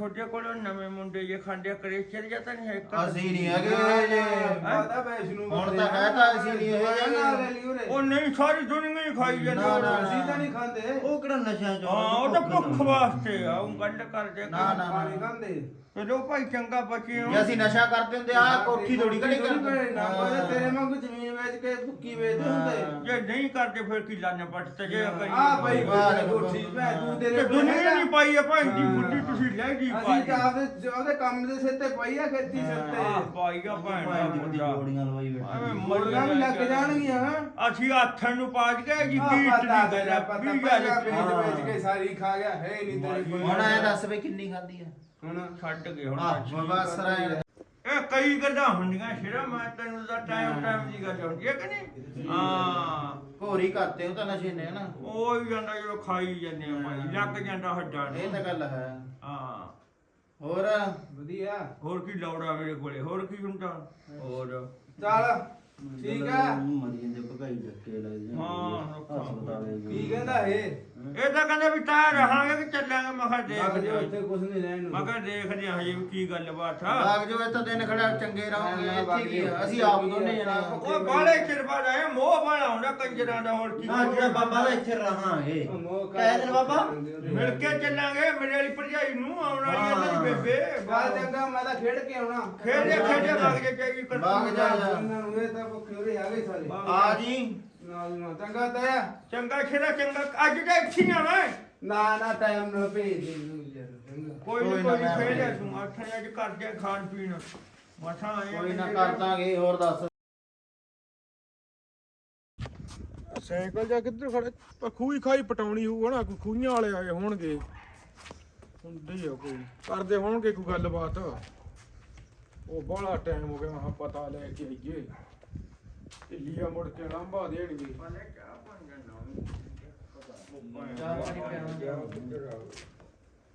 ਛੋਟੇ ਕੋਲੋਂ ਨਵੇਂ ਮੁੰਡੇ ਜੇ ਖਾਂਦੇ ਕਰੇ ਚਲ ਜਾਂਦਾ ਨਹੀਂ ਹੈ ਅਸੀਂ ਨਹੀਂ ਹੈਗੇ। ਜੇ ਮਾਤਾ ਵੈਸ਼ਨੂ ਹੁਣ ਤਾਂ ਕਹਿਤਾ ਅਸੀਂ ਨਹੀਂ ਇਹ ਨਾ ਉਰੇ। ਉਹ ਨਹੀਂ ਸਾਰੀ ਦੁਨੀਆ ਹੀ ਖਾਈ ਜਾਂਦੀ ਨਾ, ਨਾ, ਅਸੀਂ ਤਾਂ ਨਹੀਂ ਖਾਂਦੇ। ਉਹ ਕਿਹੜਾ ਨਸ਼ਿਆਂ ਚ ਹਾਂ ਉਹ ਤਾਂ ਭੁੱਖ ਵਾਸਤੇ ਆ ਉਹ ਗੱਲ ਕਰਦੇ ਨਾ, ਨਾ। ਪਾਣੀ ਖਾਂਦੇ। ਚਲੋ ਭਾਈ ਚੰਗਾ ਬਚੇ ਹੋ। ਜੇ ਅਸੀਂ ਨਸ਼ਾ ਕਰਦੇ ਹੁੰਦੇ ਆ ਕੋਠੀ ਥੋੜੀ ਕੜੀ ਕਰਦੇ ਨਾ ਤੇਰੇ ਵਾਂਗੂ ਜ਼ਮੀਨ ਵੇਚ ਕੇ ਭੁੱਕੀ ਵੇਚਦੇ ਹੁੰਦੇ। ਜੇ ਨਹੀਂ ਕਰਦੇ ਫਿਰ ਕੀ ਲਾਣਾ ਪੱਟ ਤੇ ਜੇ ਕਰੀ ਆ ਭਾਈ ਵਾਹ, ਕੋਠੀ ਭੈ ਤੂੰ ਤੇ ਤੇਰੇ ਦੁਨੀਆ ਨਹੀਂ ਪਾਈ ਆ ਭਾਈ ਦੀ ਬੁੱਢੀ ਤੁਸੀਂ ਲੈ ਗਈ ਅਸੀਂ ਤਾਂ ਆਪਦੇ ਉਹਦੇ ਕੰਮ ਦੇ ਸਿਰ ਤੇ ਪਈ ਆ ਖੇਤੀ ਸਿਰ ਆ ਤੇ ਪਾਈ ਆ ਭੈਣ ਦਾ ਮੁੰਡਾ। ਗੋੜੀਆਂ ਲਵਾਈ ਐਵੇਂ ਮੁਰਗਾ ਵੀ ਲੱਗ ਜਾਣਗੀਆਂ ਹਾਂ। ਅਸੀਂ ਆਥਣ ਨੂੰ ਪਾਜ ਗਏ ਜੀ ਆ ਪਤਾ ਦੀ ਗੱਲ ਆ, ਗੱਲ ਵੇਚ ਕੇ ਸਾਰੀ ਖਾ ਗਿਆ ਹੈ ਨਹੀਂ ਤੇਰੀ ਕੋਈ ਹੁਣ ਐ ਦੱਸ ਵੇ ਕਿੰਨੀ ਖਾਦੀ ਆ। ਹੁਣ ਛੱਡ ਗਏ ਹੁਣ ਆਹ ਤਾਂ ਬਸ ਰਹਿ ਇਹ ਕਈ ਗੱਲਾਂ ਹੁੰਦੀਆਂ ਸ਼ੇਰਾ ਮੈਂ ਤੈਨੂੰ ਦਾ ਟਾਈਮ ਟਾਈਮ ਦੀ ਗੱਲ ਹੁੰਦੀ ਹੈ ਕਿ ਨਹੀਂ? ਹਾਂ। ਘੋਰੀ ਕਰਤੇ ਉਹ ਤਾਂ ਨਸ਼ੇ ਨੇ ਨਾ। ਉਹ ਹੀ ਜਾਂਦਾ ਜਦੋਂ ਖਾਈ ਜਾਂਦੇ ਆ ਭਾਈ ਲੱਗ ਜਾਂਦਾ ਹੱਡਾਂ ਇਹ ਨੂੰ ਤਾਂ ਗੱਲ ਹੈ। ਹਾਂ। ਹੋਰ? ਵਧੀਆ। ਹੋਰ ਕੀ ਲੌੜਾ ਮੇਰੇ ਕੋਲੇ? ਹੋਰ ਕੀ ਹੁੰਦਾ? ਹੋਰ? ਚੱਲ ਠੀਕ ਆ ਮਰੀ ਜਾਂਦੇ ਭਗਾਈ ਜੱਕੇ ਲੱਗਦੇ ਹਾਂ, ਕੀ ਕਹਿੰਦਾ ਇਹ? ਇਹ ਤਾਂ ਕਹਿੰਦੇ ਵੀ ਤਾਂ ਰਹਾਂਗੇ ਕਿ ਚੱਲਾਂਗੇ। ਮੈਂ ਕਿਹਾ ਲੱਗ ਦੇਖ ਜਾ। ਉੱਥੇ ਕੁਝ ਨਹੀਂ ਰਹਿਣ ਨੂੰ। ਕਿਹਾ ਦੇਖਦੇ ਹਾਂ ਹਜੇ ਵੀ ਕੀ ਗੱਲਬਾਤ ਆ। ਲੱਗ ਜੋ ਇਹ ਤਾਂ ਦਿਨ ਖੜਾ ਚੰਗੇ ਰਹੋਗੇ ਇੱਥੇ ਕੀ ਆ? ਅਸੀਂ ਆਪ ਦੋਨੇ ਜਣੇ ਉਹ ਬਾਲੇ ਚਿਰ ਬਾਅਦ ਆਇਆ ਮੋਹ ਬਾਲਾ ਹੁੰਦਾ ਕੰਜਰਾਂ ਦਾ ਹੋਰ ਕੀ ਬਾਬਾ ਦਾ ਇੱਥੇ ਰਹਾਂਗੇ ਕਹਿ ਦੇ ਬਾਬਾ ਮਿਲ ਕੇ ਚੱਲਾਂਗੇ ਮੇਰੇ ਵਾਲੀ ਭਰਜਾਈ ਨੂੰ ਆਉਣ ਵਾਲੀ ਹੈ। ਮੇਰੀ ਬੇਬੇ। ਬਾਲ ਚੰਗਾ ਮੈਂ ਤਾਂ ਖੇਡ ਕੇ ਆਉਣਾ। ਖੇਡੇ ਖੇਡੇ ਵਗ ਜੇ ਚਾਹੀਦੀ ਕਰ ਵਗ ਜਾ। ਇਹਨਾਂ ਨੂੰ ਇਹ ਤਾਂ ਭੁੱਖੇ ਉਰੇ ਆ ਗਏ ਸਾਰੇ। ਆ ਜੀ। ਨਾਲ ਨਾ ਚੰਗਾ ਤਾਇਆ। ਚੰਗਾ ਖੇੜਾ ਚੰਗਾ। ਅੱਜ ਤਾਂ ਇੱਥੇ ਹੀ ਆ ਮੈਂ ਨਾ ਨਾ ਟਾਈਮ ਨਾਲ ਭੇਜ ਦੇ ਨੂੰ ਯਾਰ ਚੰਗਾ। ਕੋਈ ਕੋਈ ਨਹੀਂ ਨਾ ਕੋਈ ਮੈਂ ਖੇਡਿਆ ਭੇਜ ਤੂੰ। ਅੱਠਾਂ ਅੱਜ ਕਰ ਜਾ ਖਾਣ ਪੀਣ। ਮਸਾਂ ਆਏ ਕੋਈ ਨਾ ਕਰ ਦਾਂਗੇ ਹੋਰ ਦੱਸ। ਸਾਈਕਲ ਜਾਂ ਕਿੱਧਰ ਖੜਾ? ਖੂਹੀ ਖਾਈ ਪਟਾਉਣੀ ਹੋਊ ਨਾ ਕੋਈ ਖੂਹੀਆਂ ਵਾਲੇ ਆਏ ਹੋਣਗੇ। ਹੁੰਦੇ ਹੀ ਆ ਕੋਈ। ਕਰਦੇ ਹੋਣਗੇ ਕੋਈ ਗੱਲਬਾਤ। ਉਹ ਬੜਾ ਟਾਈਮ ਹੋ ਗਿਆ ਮੈਂ ਕਿਹਾ ਪਤਾ ਲੈ ਕੇ ਆਈਏ। ਢਿੱਲੀਆ ਮੁੜ ਕੇ ਲਾਂਭਾ ਦੇਣਗੇ।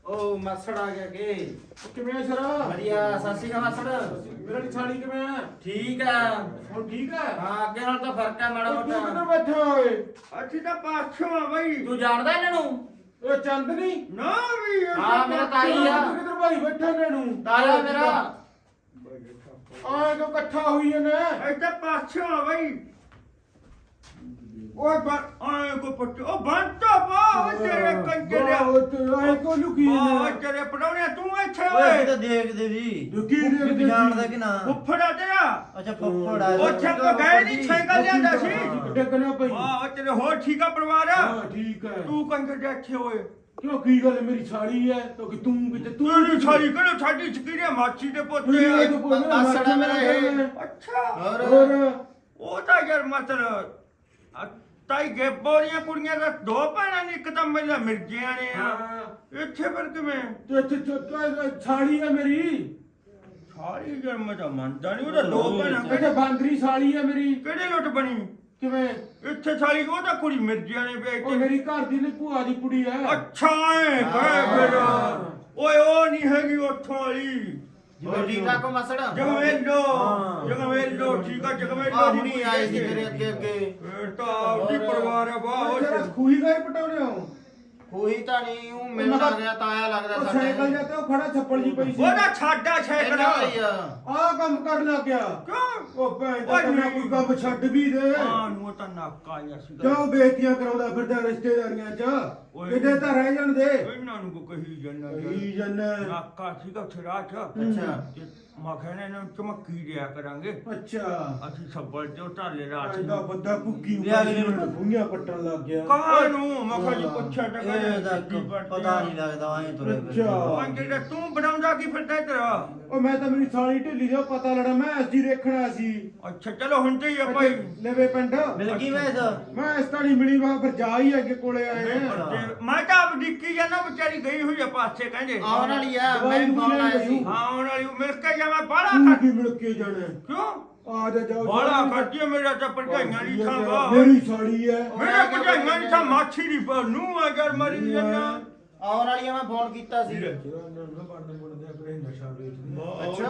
ਉਹ ਮਸੜ ਆ ਗਿਆ ਕੇ ਕਿਵੇਂ ਸਰਾ? ਵਧੀਆ ਸਤਿ ਸ਼੍ਰੀ ਅਕਾਲ ਮਸੜ। ਮੇਰਾ ਨਿਸ਼ਾਨੀ ਕਿਵੇਂ ਆ? ਠੀਕ ਆ। ਹੁਣ ਠੀਕ ਆ? ਹਾਂ ਅੱਗੇ ਨਾਲ ਤਾਂ ਫ਼ਰਕ ਆ ਮਾੜਾ ਤੂੰ ਕਿੱਧਰ ਮੋਟਾ ਬੈਠਾ ਓਏ? ਅਸੀਂ ਤਾਂ ਪਾਛੋਂ ਆ ਬਈ। ਤੂੰ ਜਾਣਦਾ ਇਹਨਾਂ ਨੂੰ? ਉਹ ਚੰਦ ਨਹੀਂ? ਨਾ ਵੀ ਇਹ ਹਾਂ, ਮੇਰਾ ਤਾਈ ਆ। ਤੂੰ ਕਿੱਧਰ ਭਾਈ ਬੈਠਾ ਇਹਨਾਂ ਨੂੰ? ਤਾਇਆ ਮੇਰਾ। ਆਏ ਕਿਉਂ ਇਕੱਠਾ ਹੋਈ ਇਹ ਤਾਂ ਪਾਛੋਂ ਆ ਬਈ। ਓਏ ਬਾ ਆਏ ਕੋ ਪੱਟ ਉਹ ਬੰਦਾ ਬਾ ਉਹ ਤੇਰੇ ਕੰਜਰਿਆ ਉਹ ਤੇ ਆਏ ਕੋ ਲੁਕੀ ਇਹਨੇ ਤੇਰੇ ਪੜਾਉਣਿਆ ਤੂੰ ਇੱਥੇ ਓਏ ਅਸੀਂ ਓਏ ਤਾਂ ਦੇਖਦੇ ਵੀ ਦੁੱਕੀ ਦੇਖਦੇ ਸੀ। ਜਾਣਦਾ ਕਿ ਨਾ? ਫੁੱਫੜਾ ਤੇਰਾ? ਅੱਛਾ ਫੁੱਫੜ ਆ। ਉਹ ਛੱਪ ਗਏ ਨਹੀਂ ਸਾਈਕਲ ਲਿਆਂਦਾ ਸੀ। ਡੱਕਣਾ ਪਈ। ਵਾਹ ਉਹ ਤੇਰੇ ਹੋਰ ਠੀਕ ਆ ਪਰਿਵਾਰ? ਹਾਂ ਠੀਕ ਹੈ ਤੂੰ ਕੰਜਰ ਦੇ ਇੱਥੇ ਹੋਏ ਕਿਉਂ? ਕੀ ਗੱਲ ਮੇਰੀ ਸਾਲੀ ਹੈ। ਤਾਂ ਕਿ ਤੂੰ ਕਿਤੇ ਤੂੰ ਤੂੰ ਨਹੀਂ ਸਾਰੀ ਕਿਹੜੇ ਸਾਡੀ ਸਕੀਰੇ ਮਾਛੀ ਦੇ ਪੁੱਤੇ ਆ। ਮਾਸੜਾ ਮੇਰਾ ਇਹ। ਅੱਛਾ। ਹੋਰ? ਉਹ ਤਾਂ ਯਾਰ ਮਤਲਬ ਤਾਈ ਗੇਬੋ ਦੀਆਂ ਕੁੜੀਆਂ ਦਾ ਦੋ ਭੈਣਾਂ ਨੇ ਇੱਕ ਤਾਂ ਮੇਰਾ ਮਿਰਜਿਆਂ ਨੇ। ਆ ਇੱਥੇ ਫਿਰ ਕਿਵੇਂ? ਤੇ ਇੱਥੇ ਸਾਲੀ ਹੈ ਮੇਰੀ। ਸਾਰੀ ਯਾਰ ਮੈਂ ਤਾਂ ਮੰਨਦਾ ਨਹੀਂ ਉਹਦਾ ਦੋ ਭੈਣਾਂ ਕਿਹੜੇ ਬਾਂਦਰੀ ਸਾਲੀ ਹੈ ਮੇਰੀ। ਕਿਹੜੇ ਲੁੱਟ ਬਣੀ? ਕਿਵੇਂ? ਇੱਥੇ ਸਾਲੀ ਉਹ ਤਾਂ ਕੁੜੀ ਮਿਰਜਿਆਂ ਨੇ ਉਹ ਵੇਚੀ ਮੇਰੀ ਘਰ ਦੀ ਨੇ ਭੂਆ ਦੀ ਕੁੜੀ ਹੈ ਅੱਛਾ ਏ ਬੈ ਫਿਰ ਓਏ ਉਹ ਨਹੀਂ ਹੈਗੀ ਉੱਥੋਂ ਵਾਲੀ। ਹੋਰ ਠੀਕ ਠਾਕ ਹੋ ਮਸੜ। ਜਗਵੇਲੋ ਹਾਂ। ਜਗਵੇਲੋ ਠੀਕ ਆ ਜਗਵੇਲੋ ਆ ਹੁਣੀ ਆਏ ਸੀ ਤੇਰੇ ਅੱਗੇ ਅੱਗੇ। ਫਿਰ ਤਾਂ ਆਪਦੀ ਪਰਿਵਾਰ ਆ ਵਾਹ ਉਹ ਉਹ ਖੂਹੀ ਗਏ ਪਟਾਉਣੇ ਹੋ ਕੋਈ ਤਾਂ ਨਹੀਂ ਉਹ ਮਿਲਣ ਆ ਗਿਆ ਤਾਇਆ ਲੱਗਦਾ ਉਹ ਸਾਡੇ ਸਾਈਕਲ ਜਾਂ ਤੇ ਉਹ ਖੜਾ ਛੱਪੜ ਜੀ ਪਈ ਸੀ। ਉਹਦਾ ਛਾਡਾ ਛੇਕੜਾ। ਇਹਨਾਂ ਆ। ਆਹ ਕੰਮ ਕਰਨ ਲੱਗ ਗਿਆ। ਕਿਉਂ? ਉਹ ਭੈਣ ਓਏ ਦਾ ਨਹੀਂ। ਕੋਈ ਕੰਮ ਛੱਡ ਵੀ ਦੇ। ਹਾਂ ਨੂੰ ਤਾਂ ਨਾਕਾ ਜਿਹਾ ਸੀ ਕਿਉਂ ਬੇਇੱਜ਼ਤੀਆਂ ਕਰਾਉਂਦਾ ਫਿਰਦਾ ਰਿਸ਼ਤੇਦਾਰੀਆਂ 'ਚ। ਓਏ। ਕਿਤੇ ਤਾਂ ਰਹਿ ਜਾਣ ਦੇ ਇਹਨਾਂ ਨੂੰ ਕੋ ਕਹੀ ਜੰਨਾ ਕਹੀ ਜਨ ਨਾਕਾ ਸੀਗਾ ਉੱਥੇ ਰਾਹ 'ਚ। ਅੱਛਾ। ਤੇ ਮੈਂ ਕਹਿੰਦਾ ਇਹਨਾਂ ਨੂੰ ਚਮਕੀ ਦਿਆ ਕਰਾਂਗੇ। ਅੱਛਾ। ਅਸੀਂ ਸੱਬਲ ਜੋ ਢਾਲੇ ਰਾਤ ਐਡਾ ਨੂੰ ਵੱਡਾ ਭੁੱਕੀ ਵਿਆਹ ਅਗਲੇ ਨੂੰ ਭੁੰਗੀਆਂ ਪੱਟਣ ਲੱਗ ਗਿਆ। ਕਾਂ ਨੂੰ? ਮੈਂ ਕਿਹਾ ਜੀ ਪੁੱਛਿਆ ਤਾਂ ਇਹ ਤਾਂ ਕਹਿੰਦੇ ਪਤਾ ਨਹੀਂ ਲੱਗਦਾ ਐ ਤੁਰੇ ਫਿਰਦੇ। ਅੱਛਾ ਜਿਹੜਾ ਤੂੰ ਬਣਾਉਂਦਾ ਕੀ ਫਿਰਦਾ ਤੇਰਾ? ਉਹ ਮੈਂ ਤਾਂ ਮੇਰੀ ਸਾਲੀ ਢਿੱਲੀ ਦਾ ਪਤਾ ਲੜਾ ਮੈਂ ਐਸਜੀ ਦੇਖਣਾ ਸੀ। ਅੱਛਾ ਚਲੋ ਹੁਣ ਤੇ ਹੀ ਆ ਭਾਈ। ਲਵੇ ਪਿੰਡ। ਮਿਲ ਗਈ ਵੈਸ ਮੈਂ ਇਸ ਤਾਂ ਨਹੀਂ ਮਿਲੀ ਵਾ ਫਿਰ ਜਾ ਹੀ ਅੱਗੇ ਕੋਲੇ ਆਏ ਆ। ਤੇ ਮੈਂ ਤਾਂ ਆਪ ਡਿੱਕੀ ਜਾਂਦਾ ਵਿਚਾਰੀ ਗਈ ਹੋਈ ਆ ਪਾਸੇ ਕਹਿੰਦੇ। ਆਉਣ ਵਾਲੀ ਆ ਮੈਂ ਵੀ ਫੋਨ ਆਇਆ ਸੀ ਹਾਂ ਉਹਨਾਂ ਵਾਲੀ ਮਿਲ ਕੇ ਜਾਵਾਂ ਬਾਹਲਾ ਤੂੰ ਕਰ ਕੀ ਮਿਲ ਕੇ ਜਾਣਾ? ਕਿਉਂ? ਆ ਜਾ ਜਾਓ ਬਾਲਾ ਕਰਦੀ ਮੇਰਾ ਤਾਂ ਭਰਜਾਈਆਂ ਦੀ ਥਾਂ ਵਾ ਮੇਰੀ ਸਾੜੀ ਹੈ ਮੇਰਾ ਭਰਜਾਈਆਂ ਦੀ ਥਾਂ ਮਾਛੀ ਦੀ ਨੂੰ ਆ ਮਰੀ ਜੰਨਾ ਆਉਣ ਵਾਲੀਆਂ ਮੈਂ ਫੋਨ ਕੀਤਾ ਸੀ। ਅੱਛਾ।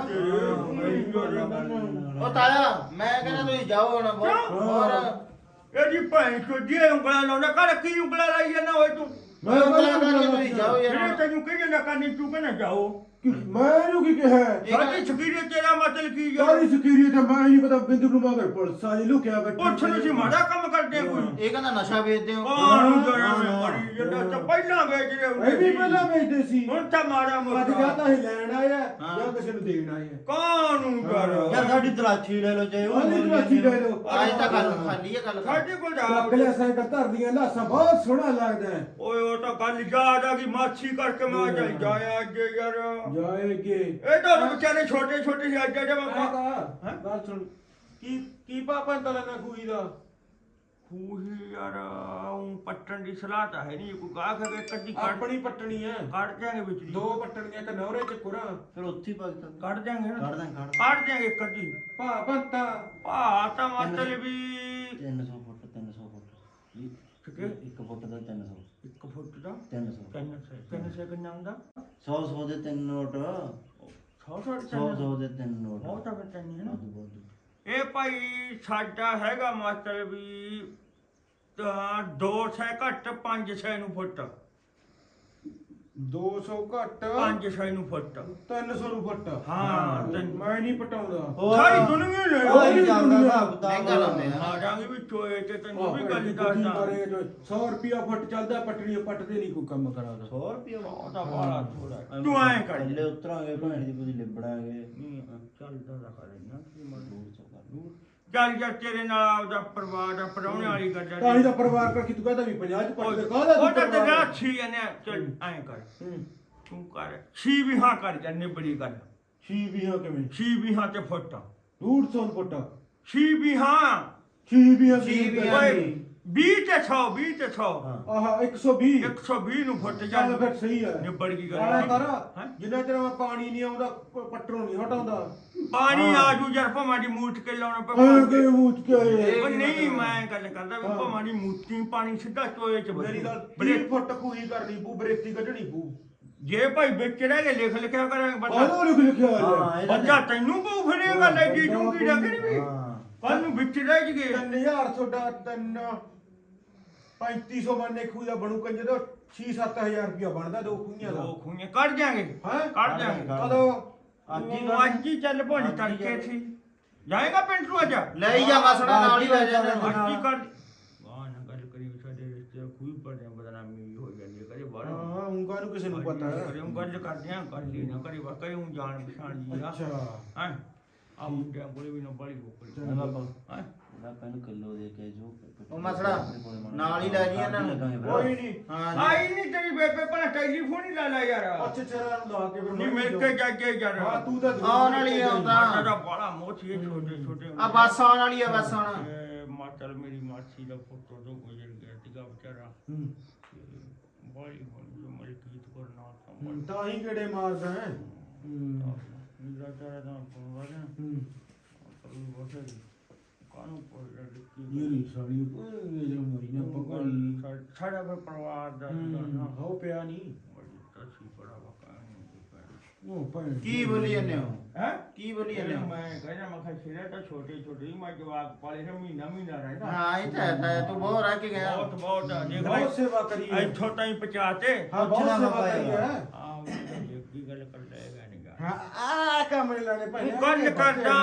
ਉਹ ਤਾਇਆ ਮੈਂ ਕਹਿੰਦਾ ਤੁਸੀਂ ਜਾਓ ਹੁਣ ਕਿਉਂ? ਹੋਰ? ਇਹਦੀ ਭੈਣ ਚੋਦੀ ਉਂਗਲਾਂ ਲਾਉਂਦਾ। ਕਰ ਕੀ ਉਂਗਲਾਂ ਲਾਈ ਜਾਂਦਾ ਓਏ ਤੂੰ? ਮੈਂ ਉਂਗਲਾਂ ਕਰਕੇ ਤੁਸੀਂ ਜਾਓ ਯਾਰ। ਤੈਨੂੰ ਕਹੀ ਨਾ ਕਰਨੀ ਤੂੰ ਕਹਿੰਦਾ ਜਾਓ। ਮੈਂ ਇਹਨੂੰ ਕੀ ਕਿਹਾ? ਸਾਡੀ ਸਕੀਰੇ ਤੇਰਾ ਮਤਲਬ ਕੀ ਯਾਰ ਕਾਹਦੀ ਸਕੀਰੀ ਤੇ ਮੈਂ ਨਹੀਂ ਪਤਾ ਬਿੰਦੂ ਨੂੰ ਮਗਰ ਪੁਲਿਸ ਆ ਜੀ ਲੁਕਿਆ ਬੈਠੀ ਪੁੱਛ ਨੂੰ ਸੀ ਮਾੜਾ ਕੰਮ ਕਰਦੇ ਆ ਕੋਈ ਇਹ ਕਹਿੰਦਾ ਨਸ਼ਾ ਵੇਚਦੇ ਹੋ। ਕਾਹਨੂੰ ਜਰਾ ਮੈਂ ਮਰੀ ਜਾਂਦਾ ਤਾਂ ਪਹਿਲਾਂ ਵੇਚਦੇ ਹੁੰਦੇ ਇਹ ਵੀ ਸੀ। ਪਹਿਲਾਂ ਵੇਚਦੇ ਸੀ। ਹੁਣ ਤਾਂ ਮਾੜਾ ਅੱਜ ਮੋਟਾ ਕਹਤਾ ਹੀ ਲੈਣ ਆਇਆ ਹਾਂ। ਜਾਂ ਕਿਸੇ ਨੂੰ ਦੇਣ ਆਇਆ ਕਾਹਨੂੰ ਯਾਰ ਕਰ? ਸਾਡੀ ਤਲਾਸ਼ੀ ਲੈ ਲਓ ਚਾਹੇ ਉਹਦੀ ਤਲਾਸ਼ੀ ਲੈ ਲਓ। ਅੱਜ ਤਾਂ ਗੱਲ ਖਾਲੀ ਹੈ ਗੱਲ ਸਾਡੇ ਕੋਲ ਜਾ ਰੱਖ ਲਿਆ ਸਾਈਕਲ ਧਰਦੀਆਂ ਲਾਸਾਂ ਬਹੁਤ ਸੋਹਣਾ ਲੱਗਦਾ ਹੈ। ਓਏ ਉਹ ਤਾਂ ਗੱਲ ਯਾਦ ਆ ਗਈ ਮਾਛੀ ਕਰਕੇ ਮੈਂ ਚੱਲ ਜਾਇਆ ਅੱਜ ਯਾਰ। ਜਾਏਗੇ ਇਹ ਤਾਂ ਉਹ ਵਿਚਾਰੇ ਛੋਟੇ ਛੋਟੇ ਸੀ ਅੱਜ ਜਦ ਮੈਂ ਹੈਂ? ਗੱਲ ਸੁਣ। ਕੀ ਕੀ ਪਾਪਾ ਤਲਾ ਨਾ ਕੋਈ ਦਾ? ਖੂਹੀ ਯਾਰ ਉਹ ਪੱਟਣ ਦੀ ਸਲਾਹ ਤਾਂ ਹੈ ਨਹੀਂ ਕੋਈ ਗਾਹ ਖਵੇ ਕੱਢੀ ਕੱਢ ਆਪਣੀ ਪੱਟਣੀ ਹੈ। ਕੱਢ ਦਿਆਂਗੇ ਵਿੱਚ ਦੀ। ਦੋ ਪੱਟਣੀਆਂ ਇੱਕ ਨੌਰੇ ਚ ਕੁਰਾ ਫਿਰ ਉੱਥੇ ਹੀ ਭਗਤ ਕੱਢ ਦਿਆਂਗੇ ਨਾ। ਕੱਢ ਦਾਂ ਕੱਢ ਕੱਢ ਦਿਆਂਗੇ ਕੱਢੀ ਭਾ ਬੰਤਾ ਭਾ ਤਾਂ ਮਤਲਬ ਵੀ 300 ਫੁੱਟ 300 ਫੁੱਟ। ਠੀਕ ਹੈ। 1 ਫੁੱਟ ਦਾ 300 ਇੱਕ ਫੁੱਟ ਦਾ? 300 ਤਿੰਨ ਸੇ ਤਿੰਨ ਸੇ ਕਿੰਨਾ ਹੁੰਦਾ? 100 100 ਦੇ ਤਿੰਨ ਨੋਟ। 100 ਛੋ ਛੋ 100 ਦੇ ਤਿੰਨ ਨੋਟ। ਬਹੁਤ ਤਾਂ ਫਿਰ ਤਿੰਨ ਹੀ ਨਾ। ਇਹ ਭਾਈ ਸਾਡਾ ਹੈਗਾ ਮਾਸਟਰ ਵੀ ਤਾਂ 200 ਘੱਟ 500 ਨੂੰ ਫੁੱਟ। 200 ਘੱਟ। 500 ਨੂੰ ਫੁੱਟ। 300 ਨੂੰ ਫੁੱਟ। ਹਾਂ ਤਿੰਨ ਮੈਂ ਨਹੀਂ ਪਟਾਉਂਦਾ। ਹੋਰ। ਸਾਰੀ ਦੁਨੀਆ ਲੈ ਉਹ ਹੀ ਜਾਂਦਾ ਹਿਸਾਬ ਕਿਤਾਬ। ਮਹਿੰਗਾ ਲਾਉਂਦੇ ਆ। ਆ ਜਾਾਂਗੇ ਵੀ ਚੋਏ ਤੇ ਤੈਨੂੰ ਵੀ ਗੱਲ ਦੱਸਦਾ। 100 ਰੁਪਿਆ ਫੁੱਟ ਚੱਲਦਾ ਪਟੜੀ ਪੱਟਦੇ ਨਹੀਂ ਕੋਈ ਕੰਮ ਕਰਾਦਾ 100 ਰੁਪਏ ਉਹਦਾ ਬਾਲਾ ਥੋੜਾ ਤੂੰ ਐ ਕਰ। ਥੱਲੇ ਉਤਰਾਂਗੇ ਭੈਣ ਦੀ ਬੁੱਧੀ ਲਿਬੜਾਂਗੇ। ਨਹੀਂ ਚੱਲਦਾ ਦਾ ਕਰ ਨਾ ਦੂਰ ਤੋਂ ਕਰ ਦੂਰ ਚੱਲ ਜਾ ਤੇਰੇ ਨਾਲ ਆਪਦਾ ਪਰਿਵਾਰ ਦਾ ਪਰੌਣੇ ਵਾਲੀ ਗੱਲ ਆ ਤਾਂ ਹੀ ਤਾਂ ਪਰਿਵਾਰ ਕਰਕੇ ਤੂੰ ਕਹਿੰਦਾ ਵੀ 50 ਚ ਪੱਟ ਦੇ ਕਾਹਦਾ ਤੂੰ ਤਾਂ ਪਰਿਵਾਰ ਤੇਰਾ ਦਾ? ਛੀ ਐ ਚੱਲ ਐ ਕਰ। ਹੂੰ। ਤੂੰ ਕਰ। ਛੀ ਵੀ ਹਾਂ ਕਰ ਜੰਨੇ ਬੜੀ ਗੱਲ। ਛੀ ਵੀ ਹਾਂ ਕਿਵੇਂ? ਛੀ ਵੀ ਹਾਂ ਤੇ ਫੁੱਟ 150 ਫੁੱਟ। ਛੀ ਵੀ ਹਾਂ ਛੀ ਵੀ ਹਾਂ ਛੀ ਵੀ ਹਾਂ। ਓਏ 20 ਤੇ 100 20 ਤੇ 100 ਆਹ 120 120 ਨੂੰ ਫੁੱਟ ਚੱਲ ਚੱਲ ਫਿਰ ਸਹੀ ਹੈ। ਨਿਬੜ ਗਈ ਗੱਲ। ਆਇਆ ਕਰ ਹੈਂ? ਜਿੰਨਾ ਚਿਰ ਮੈਂ ਪਾਣੀ ਨਹੀਂ ਆਉਂਦਾ ਪ- ਪੱਟਰੋਂ ਨਹੀਂ ਹਟਾਉਂਦਾ। ਪਾਣੀ ਆਜੂ ਯਾਰ ਭਾਵੇਂ ਦੀ ਮੂਠ ਕੇ ਲਾਉਣਾ ਹਾਂ ਪਵੇ ਕਿ ਮੂਚ ਕੇ ਉਹ ਨਹੀਂ ਮੈਂ ਗੱਲ ਕਰਦਾ ਵੀ। ਭਾਵੇਂ ਦੀ ਮੂਤੀ ਪਾਣੀ ਸਿੱਧਾ ਚੋਏ ਚ ਮੇਰੀ ਗੱਲ ਬਰੇ 30 ਫੁੱਟ ਖੂਹੀ ਕਰਨੀ ਪੂ ਬਰੇਤੀ ਕੱਢਣੀ ਪੂ ਜੇ ਭਾਈ ਵਿੱਚ ਰਹਿ ਕੇ ਲਿਖ ਲਿਖਿਆ ਕਰਾਂਗੇ ਬੰਦਾ ਆਹੋ ਲਿਖ ਲਿਖਿਆ ਹਾਂ ਇਹਦਾ ਬੱਚਾ ਤੈਨੂੰ ਕੋ ਫਿਰ ਇਹ ਗੱਲ ਹੈ ਜੀ ਜੂਗੀ ਰੱਖਣੀ ਵੀ। ਕੱਲ ਨੂੰ ਵਿੱਚ ਰਹਿ ਜਗੇ 3000 ਤੁਹਾਡਾ ਤਿੰਨ 3500 ਬੰਨੇ ਖੂਹ ਦਾ ਬਣੂ ਕੰਜੇ ਦਾ 6-7000 ਰੁਪਇਆ ਬਣਦਾ ਦੋ ਖੂਹੀਆਂ ਦਾ। ਉਹ ਖੂਆਂ ਕੱਢ ਜਾਾਂਗੇ ਹੈਂ? ਕੱਢ ਜਾਾਂਗੇ ਕਦੋਂ? ਅੱਜ ਹੀ ਉਹ ਅੱਜ ਹੀ ਚੱਲ ਭੋਜ ਤੜਕੇ ਸੀ ਜਾਏਗਾ ਪਿੰਡ ਨੂੰ ਅੱਜ? ਲੈ ਹੀ ਜਾ ਮਸੜਾ ਨਾਲ ਹੀ ਲੈ ਜਾਣਾ ਅੱਜ ਹੀ ਕਰ ਵਾਹ ਨਾ ਗੱਲ ਕਰੀ ਵੀ ਸਾਡੇ ਰਿਸ਼ਤੇ ਪਰ ਜਾਂ ਬਦਨਾਮੀ ਹੋ ਜਾਂਦੀ ਹੈ ਕਦੇ ਬਾਹਰ ਹਾਂ ਉਂਗਾ ਨੂੰ ਕਿਸੇ ਨੂੰ ਪਤਾ ਹੈ। ਕਰੇ ਉਹ ਗੱਲ ਕਰਦੇ ਆ ਗੱਲ ਹੀ ਨਾ ਕਰੇ ਵਾ ਕਰੇ ਉਹ ਜਾਣ ਪਛਾਣ ਜੀ ਆ। ਅੱਛਾ। ਹਾਂ? ਆ ਮੁੰਡਿਆਂ ਕੋਲੇ ਵੀ ਨਾ ਬੜੀ ਬੋਕੜੀ। ਹਾਂ ਬਾਬਾ ਹਾਂ? ਉਹਦਾ ਪੈਨ ਕਿਲੋ ਦੇ ਕੇ ਜੋ ਉਹ ਮਸੜਾ ਨਾਲ ਹੀ ਲੈ ਜੀ ਇਹਨਾਂ ਨੂੰ। ਕੋਈ ਨਹੀਂ। ਹਾਂ ਆਈ ਨਹੀਂ ਤੇਰੀ ਬੇਬੇ ਪਰ ਟੈਲੀਫੋਨ ਹੀ ਲਾ ਲਾ ਯਾਰ। ਅੱਛਾ ਚਰਾ ਨੂੰ ਲਾ ਕੇ ਫਿਰ ਨਹੀਂ ਮਿਲ ਕੇ ਜਾ ਕੇ ਯਾਰ। ਹਾਂ ਤੂੰ ਤਾਂ ਆਉਣ ਵਾਲੀ ਆ ਉਹ ਮਾਤਾ ਤਾਂ ਦਾ ਬੜਾ ਮੋਚੀ ਹੈ ਛੋਟੇ ਛੋਟੇ ਆ ਬੱਸ ਆਉਣ ਵਾਲੀ ਆ ਬੱਸ ਹੁਣ ਇਹ ਮਾਤਰ ਮੇਰੀ ਮਾਸੀ ਦਾ ਫੋਟੋ ਤੋਂ ਗੁਜ਼ਰ ਗਿਆ ਸੀਗਾ ਵਿਚਾਰਾ। ਹੂੰ, ਬੜੀ ਹੁਣ ਜੋ ਮਲਕੀਤ ਕੋਲ ਨਾ ਹੂੰ, ਤਾਂ ਹੀ ਕਿਹੜੇ ਮਾਰਦਾ ਹੈ। ਹੂੰ, ਮੇਰਾ ਚਾਰਾ ਦਾ ਫੋਨ ਵਾਲਾ ਹੂੰ। ਕਰੂ ਬੋਸੇ ਰੱਖੀ ਮੇਰੀ ਸਾਲੀ ਜੋ ਸਾਡਾ ਪਰਿਵਾਰ ਦਾ ਨਾ। ਹੂੰ, ਹੋ ਪਿਆ ਨਹੀਂ। ਬੜੀ ਤਸੀ ਬੜਾ ਵਕਾ ਉਹ ਭੈਣ ਕੀ ਬੋਲੀ ਜਾਂਦੇ ਹੋ? ਹੈ? ਕੀ ਬੋਲੀ ਜਾਂਦੇ ਹੋ? ਮੈਂ ਕਹਿੰਦਾ ਮੈਂ ਕਿਹਾ ਸ਼ੇਰਾ ਤਾਂ ਛੋਟੇ ਛੋਟੇ ਹੀ ਮੈਂ ਜਵਾਕ ਪਾਲੇ ਨੇ ਮਹੀਨਾ ਮਹੀਨਾ ਰਹਿੰਦਾ। ਹਾਂ ਇਹ ਤਾਂ ਹੈ ਤਾਂ ਬਹੁਤ ਰਹਿ ਕੇ ਗਿਆ। ਬਹੁਤ ਬਹੁਤ ਆ, ਦੇਖ ਬਹੁਤ ਲੈ ਸੇਵਾ ਕਰੀ ਹੈ। ਇੱਥੋਂ ਤਾਈਂ ਪਹੁੰਚਾਤੇ ਹਾਂ ਬਹੁਤ ਪੁੱਛਣਾ ਸੇਵਾ ਕਰੀ ਹੈ। ਆ ਉਹ ਕੀ ਗੱਲ ਕਰ ਲਏਗਾ ਹਾਂ ਆ ਕੰਮ ਨਹੀਂ ਲੈਣੇ ਭਾਈ ਉਹ ਗੱਲ ਕਰਦਾ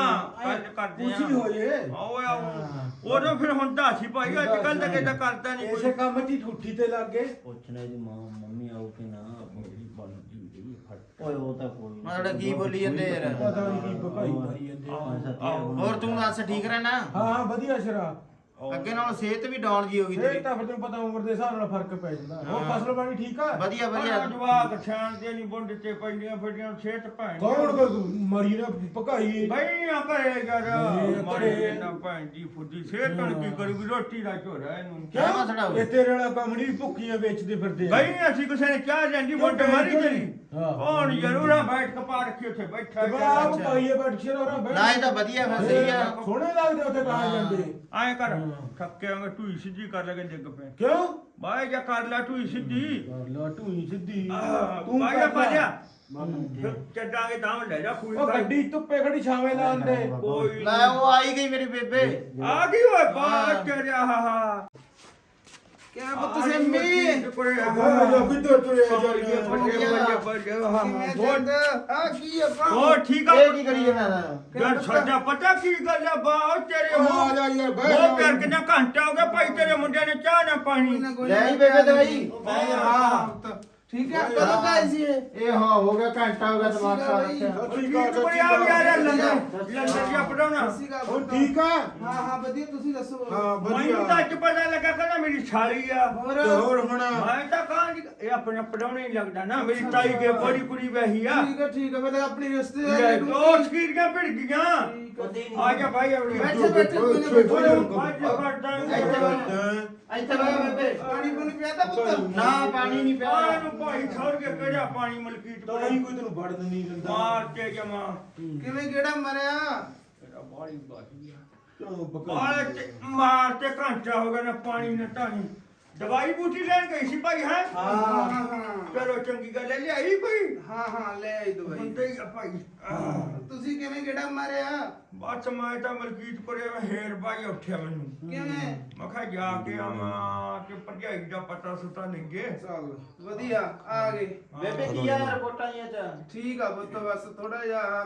ਗੱਲ ਕਰਦੇ ਆ ਕੁਛ ਹੀ ਹੋ ਜੇ ਓਏ ਹਾਂ। ਆਓ ਉਦੋਂ ਫਿਰ ਹੁੰਦਾ ਸੀ ਭਾਈ ਅੱਜ ਕੱਲ ਤਾਂ ਕਿਤੇ ਕਰਦਾ ਨਹੀਂ ਇਸੇ ਕੋਈ ਕੰਮ 'ਚ ਹੀ ਠੂਠੀ ਤੇ ਲੱਗ ਗਏ। ਪੁੱਛਣਾ ਜੀ ਮਾਂ ਮੰਮੀ ਆਉ ਕਿ ਨਾ ਮੇਰੀ ਬਣਦੀ ਗਈ ਫਟ ਓਏ ਉਹ ਤਾਂ ਕੋਈ ਮਸੜਾ ਕੀ ਬੋਲੀ ਜਾਂਦੇ ਯਾਰ। ਪਤਾ ਨਹੀਂ ਕੀ ਭਕਾਈ ਮਾਰੀ ਜਾਂਦੇ ਆ। ਪੰਜ ਸੱਤ ਹਜ਼ਾਰ ਹੋਰ ਤੂੰ ਦੱਸ ਠੀਕ ਰਹਿਣਾ? ਹਾਂ ਵਧੀਆ ਸ਼ਰਾ। ਅੱਗੇ ਨਾਲ ਸਿਹਤ ਵੀ ਡਾਊਨ ਜੀ ਹੋ ਗਈ ਇਹ ਤੇਰੀ। ਤਾਂ ਫਿਰ ਤੈਨੂੰ ਪਤਾ ਉਮਰ ਦੇ ਹਿਸਾਬ ਨਾਲ ਫ਼ਰਕ ਪੈ ਜਾਂਦਾ। ਹੋਰ ਫਸਲ ਬਾਣੀ ਠੀਕ ਆ? ਵਧੀਆ ਵਧੀਆ। ਜਵਾਕ ਛਾਣ ਦੇ ਨਹੀਂ ਬੁੰਡ ਤੇ ਪੈਂਦੀਆਂ ਫਿਰਦੀਆਂ ਸਿਹਤ ਭੈਣ ਕੌਣ ਕੋਈ ਮਰੀ ਨੇ ਭਕਾਈ ਬਈਆਂ ਕਰੇ ਯਾਰ ਇਹ ਮਰੇ। ਨਾ ਭੈਣ ਦੀ ਫੁੱਦੀ ਸਿਹਤ ਨੂੰ ਕੀ ਕਰੂਗੀ ਰੋਟੀ ਦਾ ਝੋਰਾ ਇਹਨੂੰ। ਕਿਆ ਮਸਲਾ ਇਹ ਤੇਰੇ ਵਾਲਾ ਕੰਮ ਨਹੀਂ ਭੁੱਖੀਆਂ ਵੇਚਦੇ ਫਿਰਦੇ ਆ। ਬਈ ਅਸੀਂ ਕਿਸੇ ਨੇ ਚਾਹ ਲੈਂਦੀ ਬੁੰਡ ਮਾਰੀ ਤੇਰੀ। ਹਾਂ। ਕੌਣ ਜ਼ਰੂਰ ਆ ਬੈਠ ਕੇ ਪਾ ਰੱਖੀ ਉੱਥੇ ਬੈਠਾ ਤੇ ਆਪ ਪਾਈਏ ਬੈਠ ਕੇ ਬੈਠ ਨਾ ਇਹ ਤਾਂ ਵਧੀਆ ਫਿਰ ਸਹੀ ਆ। ਸੋਹਣੇ ਲੱਗਦੇ ਉੱਥੇ ਕਹਾਂ ਜਾਂਦੇ। ਐਂ ਕਰ। ਥੱਕਿਆਂਗੇ ਟੂਈ ਸਿੱਧੀ ਕਰ ਲਗੇ ਡਿੱਗ ਪਏ। ਕਿਉਂ? ਬਾਈ ਜਾ ਕਰ ਲੈ ਟੂਈ ਸਿੱਧੀ। ਕਰ ਲਾ ਢੂਈ ਸਿੱਧੀ। ਤੂੰ ਬਾਈ ਜਾ ਫਿਰ ਚੱਡਾਂਗੇ ਤਾਂ ਲੈ ਜਾ ਖੂਈ ਉਹ ਗੱਡੀ ਧੁੱਪੇ ਖੜੀ ਛਾਵੇਂ ਲਾਉਂਦੇ ਕੋਈ ਲੈ ਉਹ ਆਈ ਗਈ ਮੇਰੀ ਬੇਬੇ। ਆ ਗਈ ਓਏ ਬਾਤ ਤੇਰਾ ਹਾ ਹਾ। ਕਿਆ ਪੁੱਤ ਸੇਮੀ ਹੋਰ ਆ ਕੀ ਆ ਪਾ ਹੋਰ ਠੀਕ ਆ ਇਹ ਕੀ ਕਰੀ ਜਾਂਦਾ ਯਾਰ ਸਾਡਾ ਪਤਾ ਕੀ ਗੱਲ ਆ ਬਾ ਉਹ ਤੇਰੇ ਆ ਮੂੰਹ ਜਾ ਯਾਰ ਬਹਿ ਉਹ ਕਰ ਕਿੰਨਾ ਘੰਟਾ ਹੋ ਗਿਆ ਭਾਈ ਤੇਰੇ ਮੁੰਡਿਆਂ ਨੇ ਚਾਹ ਨਾ ਪਾਣੀ ਲੈ ਆਈ ਬੇਬੇ ਦਵਾਈ ਹਾਂ ਠੀਕ ਹੈ? ਕਦੋਂ ਕਾਈ ਸੀ ਇਹ ਇਹ ਹਾਂ ਹੋ ਗਿਆ ਘੰਟਾ ਹੋ ਗਿਆ ਦਿਮਾਗ ਸਤਿ ਰੱਖਿਆ ਠੀਕ ਆ ਕੋਈ ਆ ਯਾਰ ਲੰਦਰ ਲੰਦਰ ਜਿਹਾ ਪੜਾਉਣਾ ਕਾ ਉਹ ਠੀਕ ਆ? ਹਾਂ ਹਾਂ ਵਧੀਆ ਤੁਸੀਂ ਦੱਸੋ? ਹਾਂ ਮੈਨੂੰ ਤਾਂ ਵਧੀਆ ਅੱਜ ਪਤਾ ਲੱਗਾ ਕਹਿੰਦਾ ਮੇਰੀ ਛਾਲੀ ਆ। ਹੋਰ? ਤੇ ਹੋਰ ਹੁਣ ਮੈਂ ਤਾਂ ਕਾਂ ਇਹ ਆਪਣਾ ਪੜਾਉਣਾ ਹੀ ਲੱਗਦਾ ਨਾ। ਮੇਰੀ ਤਾਈ ਕੇ ਬੜੀ ਕੁੜੀ ਵਹੀ ਆ। ਠੀਕ ਹੈ ਠੀਕ ਹੈ ਫਿਰ ਆਪਣੀ ਲੈ ਰਿਸ਼ਤੇਦਾਰੀ ਦੋ ਸਕੀਰੀਆਂ ਭਿੜ ਗਈਆਂ। ਆ। ਜਾ ਭਾਈ ਆਪਣੀ ਬੈਠੇ ਬੈਠੇ ਨਾ ਬੈਠੋ ਅੱਜ ਕਰਦਾ ਇੱਥੇ ਬੈਠ। ਇੱਥੇ ਬਹਿ ਬੇਬੇ। ਪਾਣੀ ਪੁਣੀ ਪਿਆ ਤਾਂ ਪੁੱਤ। ਨਾ ਪਾਣੀ ਨਹੀਂ ਆ ਪਿਆ ਨੂੰ ਭਾਈ ਛੋੜ ਕੇ ਕਿਹੜਾ ਪਾਣੀ ਮਲਕੀਤ ਤਾਂ ਹੀ ਕੋਈ ਤੈਨੂੰ ਵੜਨ ਨਹੀਂ ਦਿੰਦਾ। ਮਾਰ ਕੇ ਜਮਾ। ਕਿਵੇਂ ਕਿਹੜਾ ਮਰਿਆ? ਤੇਰਾ ਬਾੜੀ ਬਾਦੀ ਆ। ਕਿਉਂ ਬਕਾ ਮਾਰ ਤੇ ਮਾਰ ਤੇ ਘੰਟਾ ਹੋ ਗਿਆ ਨਾ ਪਾਣੀ ਨਾ ਟਾਣੀ ਦਵਾਈ ਬੂਟੀ ਲੈਣ ਗਈ ਸੀ ਭਾਈ ਹੈ? ਹਾਂ। ਹਾਂ ਹਾਂ ਚਲੋ ਚੰਗੀ ਗੱਲ ਹੈ ਲਿਆਈ ਕੋਈ? ਹਾਂ ਹਾਂ ਲੈ ਆਈ ਦਵਾਈ। ਹੁੰਦੇ ਹੀ ਆ ਭਾਈ। ਆਹ। ਤੁਸੀਂ ਕਿਵੇਂ ਕਿਹੜਾ ਮਾਰਿਆ? ਬਸ ਮੈਂ ਤਾਂ ਮਲਕੀਤ ਕੋਲੇ ਹੇਰ ਬਾਈ ਉੱਠਿਆ ਮੈਨੂੰ। ਕਿਵੇਂ? ਮੈਂ ਕਿਹਾ ਜਾ ਕੇ ਆਵਾਂ ਕਿ ਭਰਜਾਈ ਦਾ ਪਤਾ ਸੁਤਾ ਨਹੀਂ ਗੇ ਚੱਲ ਵਧੀਆ ਆ ਗਏ। ਬੇਬੇ ਕੀ ਆ ਰਿਪੋਰਟਾਂ ਜੀਆਂ ਚ? ਠੀਕ ਆ ਪੁੱਤ ਬਸ ਥੋੜਾ ਜਿਹਾ